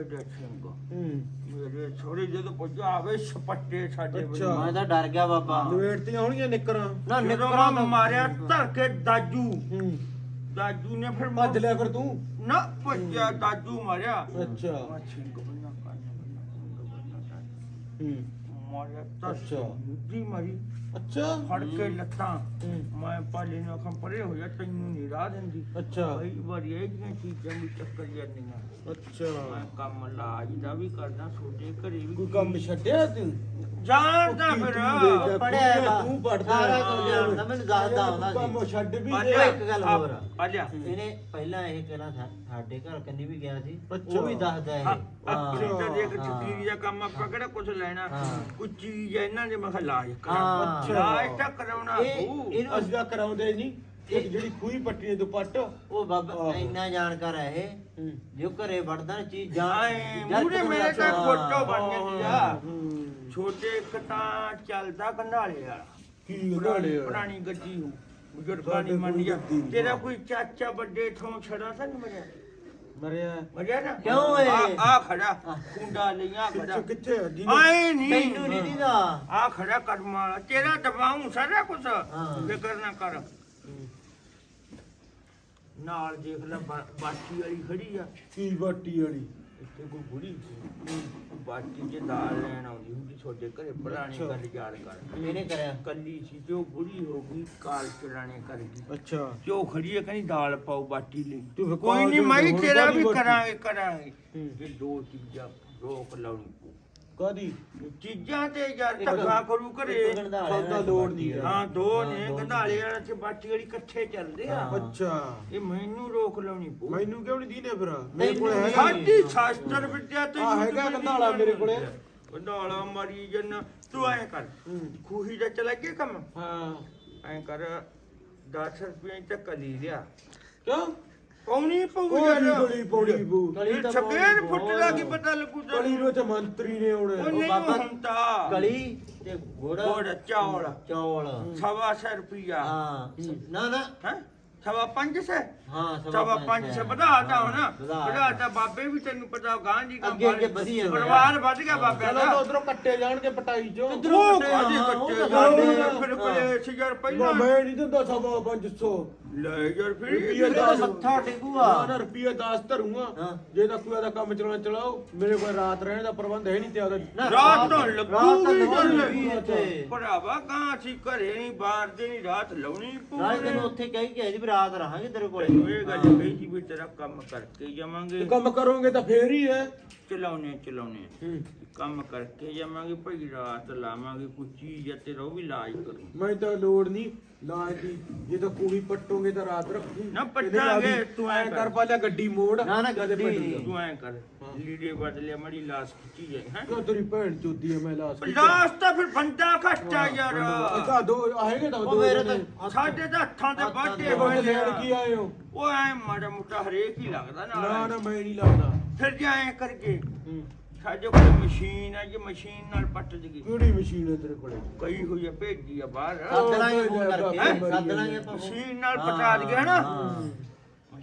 ਹੂੰ। ਮੇਰੇ ਛੋੜੇ ਜਦੋਂ ਪੁੱਜਾ ਆਵੇ ਛਪੱਟੇ ਸਾਡੇ। ਮੈਂ ਤਾਂ ਡਰ ਗਿਆ ਬਾਬਾ। ਲਵੇਟਦੀਆਂ ਹੋਣਗੀਆਂ ਨਿਕਰਾਂ? ਨਾ ਨਿਕਰਾਂ ਮੈਂ ਮਾਰਿਆ ਧਰ ਕੇ ਦਾਜੂ। ਹੂੰ। ਦਾਜੂ ਨੇ ਫਿਰ ਭੱਜ ਲਿਆ ਕਰ ਤੂੰ। ਨਾ ਭੱਜਿਆ ਦਾਜੂ ਮਾਰਿਆ। ਅੱਛਾ। ਹੂੰ। ਮਾਰਿਆ ਤਾਂ ਅੱਛਾ। ਮੁੱਦੀ ਮਾਰੀ। ਅੱਛਾ। ਫੜ ਕੇ ਲੱਤਾਂ। ਮੈਂ ਪਾਲੇ ਨੂੰ ਆਖਾਂ ਪਰੇ ਹੋ ਜਾ ਤੈਨੂੰ ਨਹੀਂ ਰਾਹ ਦਿੰਦੀ। ਅੱਛਾ। ਕਈ ਵਾਰੀ ਇਹ ਜਿਹੀਆਂ ਚੀਜ਼ਾਂ ਵੀ ਚੱਕਰ ਜਾਂਦੀਆਂ ਅੱਛਾ। ਮੈਂ ਕੰਮ ਲਾਜ ਦਾ ਵੀ ਕਰਦਾ ਛੋਟੇ ਘਰੇ ਵੀ ਕੋਈ ਕੰਮ ਛੱਡਿਆ ਤੂੰ? ਜਾਣਦਾ ਕੀ ਫਿਰ। ਤੂੰ ਦੇ ਜਾ- ਪੜਿਆ ਵਾ। ਤੂੰ ਪੜਦਾ ਸਾਰਾ ਕੁਝ ਜਾਣਦਾ ਮੈਨੂੰ ਦੱਸਦਾ ਹੁੰਦਾ ਕੰਮ ਸੀ। ਛੱਡ ਵੀ ਪਾਲਿਆ ਦੇ। ਇੱਕ ਗੱਲ ਹੋਰ ਆ। ਪਾਲਿਆ ਇਹਨੇ ਪਹਿਲਾਂ ਇਹ ਕਹਿਣਾ ਥਾ- ਸਾਡੇ ਘਰ ਕੰਨੀ ਵੀ ਗਿਆ ਸੀ। ਉਹ ਵੀ ਦੱਸਦਾ ਇਹ ਆਪਣੀ ਤਾਂ ਦੇਖ ਹਾਂ। ਚਕੀਰੀ ਦਾ ਕੰਮ ਆਪਾਂ ਕਿਹੜਾ ਕੁਝ ਲੈਣਾ। ਕੋਈ ਚੀਜ਼ ਹੈ ਇਹਨਾਂ ਦੇ ਮੈਂ ਕਿਹਾ ਲਾਜ। ਕਰਾਂ। ਲਾਜ ਤਾਂ ਕਰਾਉਣਾ ਇਹਨੂੰ ਅਸੀਂ ਤਾਂ ਕਰਾਉਂਦੇ ਨਹੀਂ ਇੱਕ ਜਿਹੜੀ ਖੂਹੀ ਪੱਟੀ ਨੇ ਦੁਪੱਟ ਉਹ ਬਾਬਾ। ਇੰਨਾ ਜਾਣਕਾਰ ਹੈ ਇਹ ਜੋ ਘਰੇ ਵੜਦਾ ਚੀਜ਼ ਜਾਣ ਮੂਰੇ ਮੇਰੇ ਤਾਂ। ਫੋਟੋ ਬਣ ਗਈ ਆ ਛੋਟੇ ਇੱਕ ਤਾਂ ਚੱਲਦਾ ਕੰਧਾਲੇ ਵਾਲਾ ਕੀ ਗਾੜੇ ਪੁਰਾਣੀ ਗੱਡੀ ਹੂੰ ਬਜ਼ੁਰਗਾਂ ਦੀ ਗੱਡੀ ਨਹੀਂ। ਤੇਰਾ ਕੋਈ ਚਾਚਾ ਵੱਡੇ ਥੋਂ ਛੜਾ ਤਾਂ ਨਹੀਂ ਮਰਿਆ? ਮਰਿਆ। ਮਰਿਆ ਨਾ? ਕਿਉਂ ਏ? ਆ ਆ ਖੜਾ ਕੁੰਡਾ ਲਈਆਂ ਖੜਾ। ਕਿੱਥੇ ਜੀ ਆਏ ਨਹੀਂ ਤੈਨੂੰ ਨਹੀਂ ਦੀਦਾ। ਆ ਖੜਾ ਕਰਮ ਵਾਲਾ। ਤੇਰਾ ਦਬਾਉਂ ਸਾਰਾ ਕੁਝ ਹਾਂ। ਫਿਕਰ ਨਾ ਕਰ। ਨਾਲ ਦੇਖ ਲੈ ਬਾ- ਬਾਟੀ ਵਾਲੀ ਖੜੀ ਆ। ਕੀ ਬਾਟੀ ਵਾਲੀ? ਇੱਥੇ ਕੋਈ ਬੁੜੀ ਬਾਟੀ ਚ ਦਾਲ ਲੈਣ ਆਉਂਦੀ ਹੁੰਦੀ ਛੋਡੇ ਘਰੇ ਪੁਰਾਣੀ। ਗੱਲ ਯਾਦ ਕਰ। ਇਹਨੇ ਕਰਿਆ? ਕੱਲੀ ਸੀ ਉਹ ਬੁੜੀ ਹੋ ਗਈ ਕਾਲ ਚਲਾਣੇ ਕਰ ਗਈ। ਅੱਛਾ। ਤੇ ਉਹ ਖੜੀ ਹੈ ਕਹਿੰਦੀ ਦਾਲ ਪਾਓ ਬਾਟੀ ਲਈ। ਤੂੰ ਫਿਰ ਕੋਈ ਕਾਲ ਨਹੀਂ ਚ ਮੈਂ ਹੁਣ ਤੇਰਾ ਕਾਹਦੀ ਵੀ ਬਾਟੀ? ਕਰਾਂਗੇ ਕਰਾਂਗੇ। ਇਹ ਦੋ ਚੀਜ਼ਾਂ ਰੋਕ ਲਾਉਣੀ ਪਊ। ਕਾਦੀ? ਚੀਜ਼ਾਂ ਤੇ ਯਾਰ ਧੱਕਾ ਕਰੂ ਘਰੇ। ਇੱਕ ਗੰਧਾਲੇ ਫਲ ਦਾ ਨਾਲ ਲੋੜ ਨਹੀਂ ਹੈ। ਹਾਂ ਦੋ ਨੇ ਗੰਧਾਲੇ ਵਾਲਾ ਤੇ ਬਾਟੀ ਵਾਲੀ ਇਕੱਠੇ ਚੱਲਦੇ ਆ। ਅੱਛਾ। ਇਹ ਮੈਨੂੰ ਰੋਕ ਲਾਉਣੀ ਪਊ। ਮੈਨੂੰ ਕਿਉਂ ਨਹੀਂ ਦੀਨੇ ਫਿਰ? ਮੇਰੇ ਕੋਲ ਹੈਗਾ ਸਾਡੀ ਸ਼ਾਸਤਰ ਵਿਦਿਆ ਤੇ ਆ ਹੈਗਾ ਗੰਧਾਲਾ ਮੇਰੇ ਕੋਲੇ। ਗੰਧਾਲਾ ਮਰੀ ਜਨ। ਤੂੰ ਐ ਕਰ। ਹੂੰ। ਖੂਹੀ ਦਾ ਚਲਾ ਗਿਆ ਕੰਮ? ਹਾਂ। ਐ ਕਰ 10 ਰੁਪਏ ਤੇ ਕਲੀ ਲਿਆ ਕਿਉਂ? ਪੌਣੀ ਪਊ ਕੋਈ ਯਾਰ। ਨਹੀਂ ਗਲੀ ਪੌੜੀ ਬੂ ਤਾਂ ਫੁੱਟ ਦਾ ਕੀ ਪਤਾ ਲੱਗੂ? ਗਲੀ ਨੂੰ ਤੇ ਮੰਤਰੀ ਨੇ ਉਹ ਨਹੀਂ ਬਾਬਾ ਹੁੰਦਾ। ਕਲੀ ਤੇ ਘੋੜਾ ਗੋੜ ਚੌਲ। ਚੌਲ। ਸਵਾ ਸੌ ਰੁਪਿਆ ਹਾਂ। ਨਾ ਨਾ। ਹੈ? ਸਵਾ ਪੰਜ ਸੇ? ਹਾਂ ਸਵਾ ਪੰਜ ਸੇ। ਵਧਾਤਾ ਹੋਣਾ। ਵਧਾ ਵਧਾਤਾ ਬਾਬੇ ਵੀ ਤੈਨੂੰ ਪਤਾ ਗਾਂ ਜੀ ਕੰਮ ਅੱਗੇ। ਪਰਿਵਾਰ ਵੱਧ ਗਿਆ ਬਾਬਿਆਂ ਚਲੋ ਦਾ। ਉਧਰੋਂ ਕੱਟੇ ਜਾਣਗੇ ਪਟਾਈ ਚੋਂ। ਉਹ ਕੱਟੇ? ਉਹ ਗੱਲ ਹੈ। ਫਿਰ। ਕੋਲੇ ਸਿਗਰ ਪਹਿਲਾਂ। ਮੈਂ ਨਹੀਂ ਦਿੰਦਾ ਸਵਾ 500 ਲੈ ਯਾਰ ਫਿਰ ਇਹ ਇਹਦਾ ਮੱਥਾ ਟੇਕੂਗਾ ਨਾ ਨਾ ਰੁਪਈਆ 10 ਧਰੂਗਾ। ਜੇ ਤਾਂ ਕੋਈ ਦਾ ਕੰਮ ਚਲਾਉਣਾ ਚਲਾਓ ਮੇਰੇ ਕੋਲ ਰਾਤ ਰਹਿਣ ਦਾ ਪ੍ਰਬੰਧ ਹੈ ਨਹੀਂ ਤੇ ਆਦਾ ਨਾ, ਰਾਤ ਰਾਤ ਤਾਂ ਲੱਗੂਗੀ ਗੱਲ। ਭਰਾਵਾ ਕਾਂ ਅਸੀਂ ਘਰੇ ਨਹੀਂ ਬਾਹਰ ਦੇ ਨਹੀਂ ਰਾਤ ਲਾਉਣੀ ਪੂਰੇ ਤੈਨੂੰ ਉੱਥੇ ਕਹਿ ਕੇ ਆਈ ਸੀ ਵੀ ਰਾਤ ਰਹਾਂਗੇ ਤੇਰੇ ਕੋਲੇ। ਇਹ ਗੱਲ ਕਹੀ ਸੀ ਵੀ ਤੇਰਾ ਕੰਮ ਕਰਕੇ ਜਾਵਾਂਗੇ। ਕੰਮ ਕਰੋਗੇ ਤਾਂ ਫੇਰ ਹੀ ਹੈ। ਚਲਾਉਣੇ ਚਲਾਉਣੇ। ਕੰਮ ਕਰਕੇ ਜਾਵਾਂਗੇ ਭਾਈ ਰਾਤ ਲਾਵਾਂਗੇ ਕੋਈ ਚੀਜ਼ ਤੇ ਰੋ ਵੀ ਇਲਾਜ ਕਰੂ। ਮੈਂ ਤਾਂ ਲੋੜ ਨਹੀਂ। ਲਾਜ ਦੀ ਜੇ ਤਾਂ ਕੁੜੀ ਪੱਟੋਗੇ ਤਾਂ ਰਾਤ ਰੱਖੂ ਨਾ ਪੱਟਾਂਗੇ, ਤੂੰ ਐਂ ਐ ਕਰ। ਕਰ ਪਾਲਿਆ ਗੱਡੀ ਮੋੜ ਨਾ, ਨਾ, ਗੱਡੀ। ਲਿਆ। ਤੂੰ ਐ ਕਰ ਲੀੜੇ ਬਦਲਿਆ ਮੜੀ ਲਾਸ ਖਿੱਚੀ ਜਾਏ ਹੈ ਕਿਉਂ ਤੇਰੀ ਭੈਣ ਚੋਦੀ ਹੈ ਮੈਂ ਲਾਸ ਲਾਸ ਤਾਂ ਫਿਰ ਬੰਦਾ ਘੱਟਾ ਯਾਰ ਅੱਛਾ ਦੋ ਆਏਗੇ ਤਾਂ ਉਹ ਦੋ ਮੇਰੇ। ਤਾਂ ਸਾਡੇ ਤਾਂ ਹੱਥਾਂ ਤੇ ਬਾਟੇ ਹੋਏ ਲੈਣ ਕੀ ਆ ਆਏ ਹੋ ਉਹ ਐ ਮਾੜਾ ਮੋਟਾ ਹਰੇਕ ਹੀ ਲੱਗਦਾ ਨਾ ਨਾ ਮੈਂ ਨਹੀਂ ਲਾਉਣਾ ਫਿਰ ਜੇ ਐ ਕਰਕੇ ਹੂੰ। ਸਾਡੇ ਕੋਲ ਮਸ਼ੀਨ ਆ ਜੇ ਮਸ਼ੀਨ ਨਾਲ ਪੱਟ ਜਗੀ ਕਿਹੜੀ ਮਸ਼ੀਨ ਹੈ ਤੇਰੇ ਕੋਲੇ ਕਈ ਹੋਈ ਆ ਭੇਜੀ ਆ ਬਾਹਰ ਸੱਦ ਲਾਂਗੇ ਫੋਨ ਕਰਕੇ ਹੈਂ? ਸੱਦ ਲਾਂਗੇ ਆਪਾਂ। ਮਸ਼ੀਨ ਨਾਲ ਪਟਾ ਦਈਏ ਨਾ ਹਾਂ।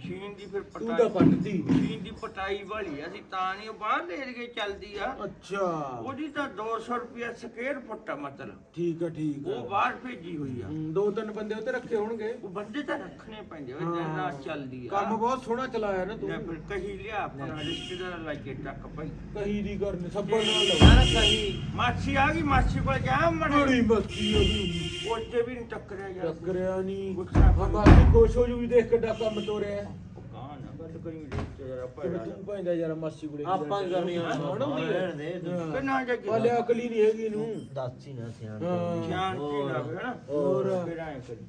ਮਸ਼ੀਨ ਦੀ ਫਿਰ ਤੂੰ ਤਾਂ ਪਟਾਈ ਪੱਟਦੀ ਮਸ਼ੀਨ ਦੀ ਪਟਾਈ ਵਾਲੀ ਆ, ਅਸੀਂ ਤਾਂ ਨਹੀਂ ਉਹ ਬਾਹਰ ਲੈ ਕੇ ਚੱਲਦੀ ਆ। ਅੱਛਾ। ਉਹਦੀ ਤਾਂ 200 ਰੁਪਿਆ ਸਕੁਅਰ ਫੁੱਟ ਆ ਮਤਲਬ। ਠੀਕ ਹੈ ਠੀਕ ਹੈ ਉਹ ਬਾਹਰ ਭੇਜੀ ਹੋਈ ਆ। ਹੂੰ, ਦੋ ਤਿੰਨ ਬੰਦੇ ਉੱਤੇ ਰੱਖੇ ਹੋਣਗੇ। ਉਹ ਬੰਦੇ ਤਾਂ ਰੱਖਣੇ ਪੈਂਦੇ ਉਹ ਰਾਤ ਚੱਲਦੀ ਆ। ਕੰਮ ਬਹੁਤ ਸੋਹਣਾ ਚਲਾਇਆ ਨਾ ਤੂੰ। ਲੈ ਫਿਰ ਕਹੀ ਲਿਆ ਆਪਣਾ ਰਿਸ਼ਤੇਦਾਰ ਲਾਗੇ ਟੱਕ ਪਈ ਕਹੀ ਦੀ ਕਰਨ ਸੱਬਰ ਨਾਲ ਲਾਓ ਨਾ ਕਹੀ। ਮਾਛੀ ਆ ਗਈ ਮਾਛੀ ਕੋਲ ਜਾ ਬੜੀ ਮੜੀ ਮੱਕੀ ਹੋ ਗਈ। ਉੱਤੇ ਵੀ ਨਹੀਂ ਟੱਕਰਿਆ ਯਾਰ। ਟੱਕਰਿਆ ਨਹੀਂ ਗੁੱਸਾ ਹਾਂ ਬਾਕੀ ਖੁਸ਼ ਹੋ ਜੂ ਵੀ ਦੇਖ ਕਿੱਡਾ ਕੰਮ ਤੋਰਿਆ ਹੈ। ਕਾਂ ਨਾ ਗੱਲ ਕਰੀ ਰਿਸ਼ਤੇਦਾਰ ਕਿਵੇਂ ਭੈੜਾ ਤੂੰ ਪੈਂਦਾ ਯਾਰ ਮਾਸੀ ਕੁੜੇ ਆਪਾਂ ਕੀ। ਕਰਨੀ ਆ ਰਹਿਣ ਦੇ ਤੂੰ। ਕਿੰਨਾ ਜਾ ਵਾਲੇ ਅਕਲੀ ਨਹੀਂ ਹੈਗੀ ਇਹਨੂੰ। ਦੱਸ ਹੀ ਨਾ ਸਿਆਣ ਹਾਂ। ਸ਼ਾਂਤੀ ਨਾਲ ਹੈ ਨਾ ਹੋਰ। ਫਿਰ ਐਂ ਕਰੀ।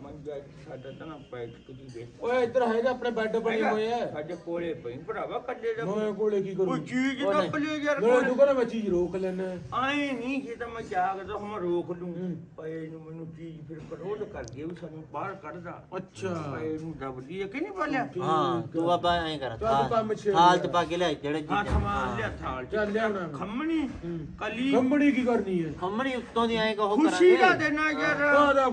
ਮੰਜਾ ਸਾਡਾ ਤਾਂ ਨਾ ਪੈਟ ਕਿਦੀ ਵੇ ਓਏ ਇੱਧਰ ਹੈਗਾ ਆਪਣੇ ਬੈੱਡ ਬਣੇ ਹੋਏ ਐ ਸਾਡੇ ਕੋਲੇ ਪਈ ਭਰਾਵਾ ਕੱਲੇ ਦਾ। ਮੈਂ ਕੋਲੇ ਕੀ ਕੋਈ ਕਰੂੰ ਚੀਜ਼ ਉਹ ਨਾ ਨਹੀਂ। ਪਲੇ ਯਾਰ ਮੈਂ ਤੂੰ ਕਹਿੰਦਾ ਮੈਂ ਚੀਜ਼ ਰੋਕ ਲੈਣਾ ਆਏ ਨਹੀਂ ਜੇ ਤਾਂ ਮੈਂ ਜਾਗਦਾ ਹਾਂ ਰੋਕ ਲੂੰ। ਹੂੰ। ਪਏ ਨੂੰ ਮੈਨੂੰ ਚੀਜ਼ ਫਿਰ ਕਰੋਧ ਕਰ ਗਿਆ ਵੀ ਸਾਨੂੰ ਬਾਹਰ ਕੱਢਦਾ। ਅੱਛਾ। ਪਏ ਨੂੰ ਦਬਦੀ ਹੈ ਕਿ ਨਹੀਂ ਬੋਲਿਆ? ਹਾਂ ਤੂੰ ਆਪਾਂ ਐਂ ਕਰ ਚੱਲ ਤੂੰ ਕੰਮ ਛੇੜ ਹਾਲਤ ਲਿਆ। ਪਾ ਕੇ ਲੈ ਜਿਹੜੇ ਹਾਂ ਚੀਜ਼ਾਂ। ਸਮਾਨ ਲਿਆ ਥਾਲ ਚ। ਚੱਲ ਲਿਆਉਣਾ ਮੈਂ। ਖੰਮਣੀ? ਹੂੰ। ਕਲੀ? ਕੰਬੜੀ ਕੀ ਕਰਨੀ ਹੈ? ਖੰਮਣੀ ਉੱਤੋਂ ਦੀ ਐਂ ਕਹੋ ਖੁਸ਼ੀ ਦਾ ਕਰਾਂਗੇ ਦੇਣਾ ਯਾਰ।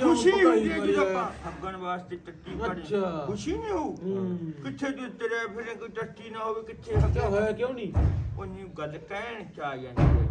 ਖੁਸ਼ੀ ਪਕਾਈ ਹੁੰਦੀ ਹੈ ਜਦੋਂ ਮਰਿਆ? ਆਪਾਂ ਵਾਸਤੇ ਟੱਟੀ ਅੱਛਾ। ਖੁਸ਼ੀ ਨਹੀਂ ਹੂੰ। ਕਿੱਥੇ ਤੇਰੇ ਫਿਰ ਕੋਈ ਟੱਟੀ ਨਾ ਹੋਵੇ ਕਿੱਥੇ ਹੱਗਾ ਹੋਇਆ ਕਿਉਂ ਨਹੀਂ ਉਹਨੀ ਗੱਲ ਕਹਿਣ ਚ ਆ ਜਾਂਦੀ ਹੈ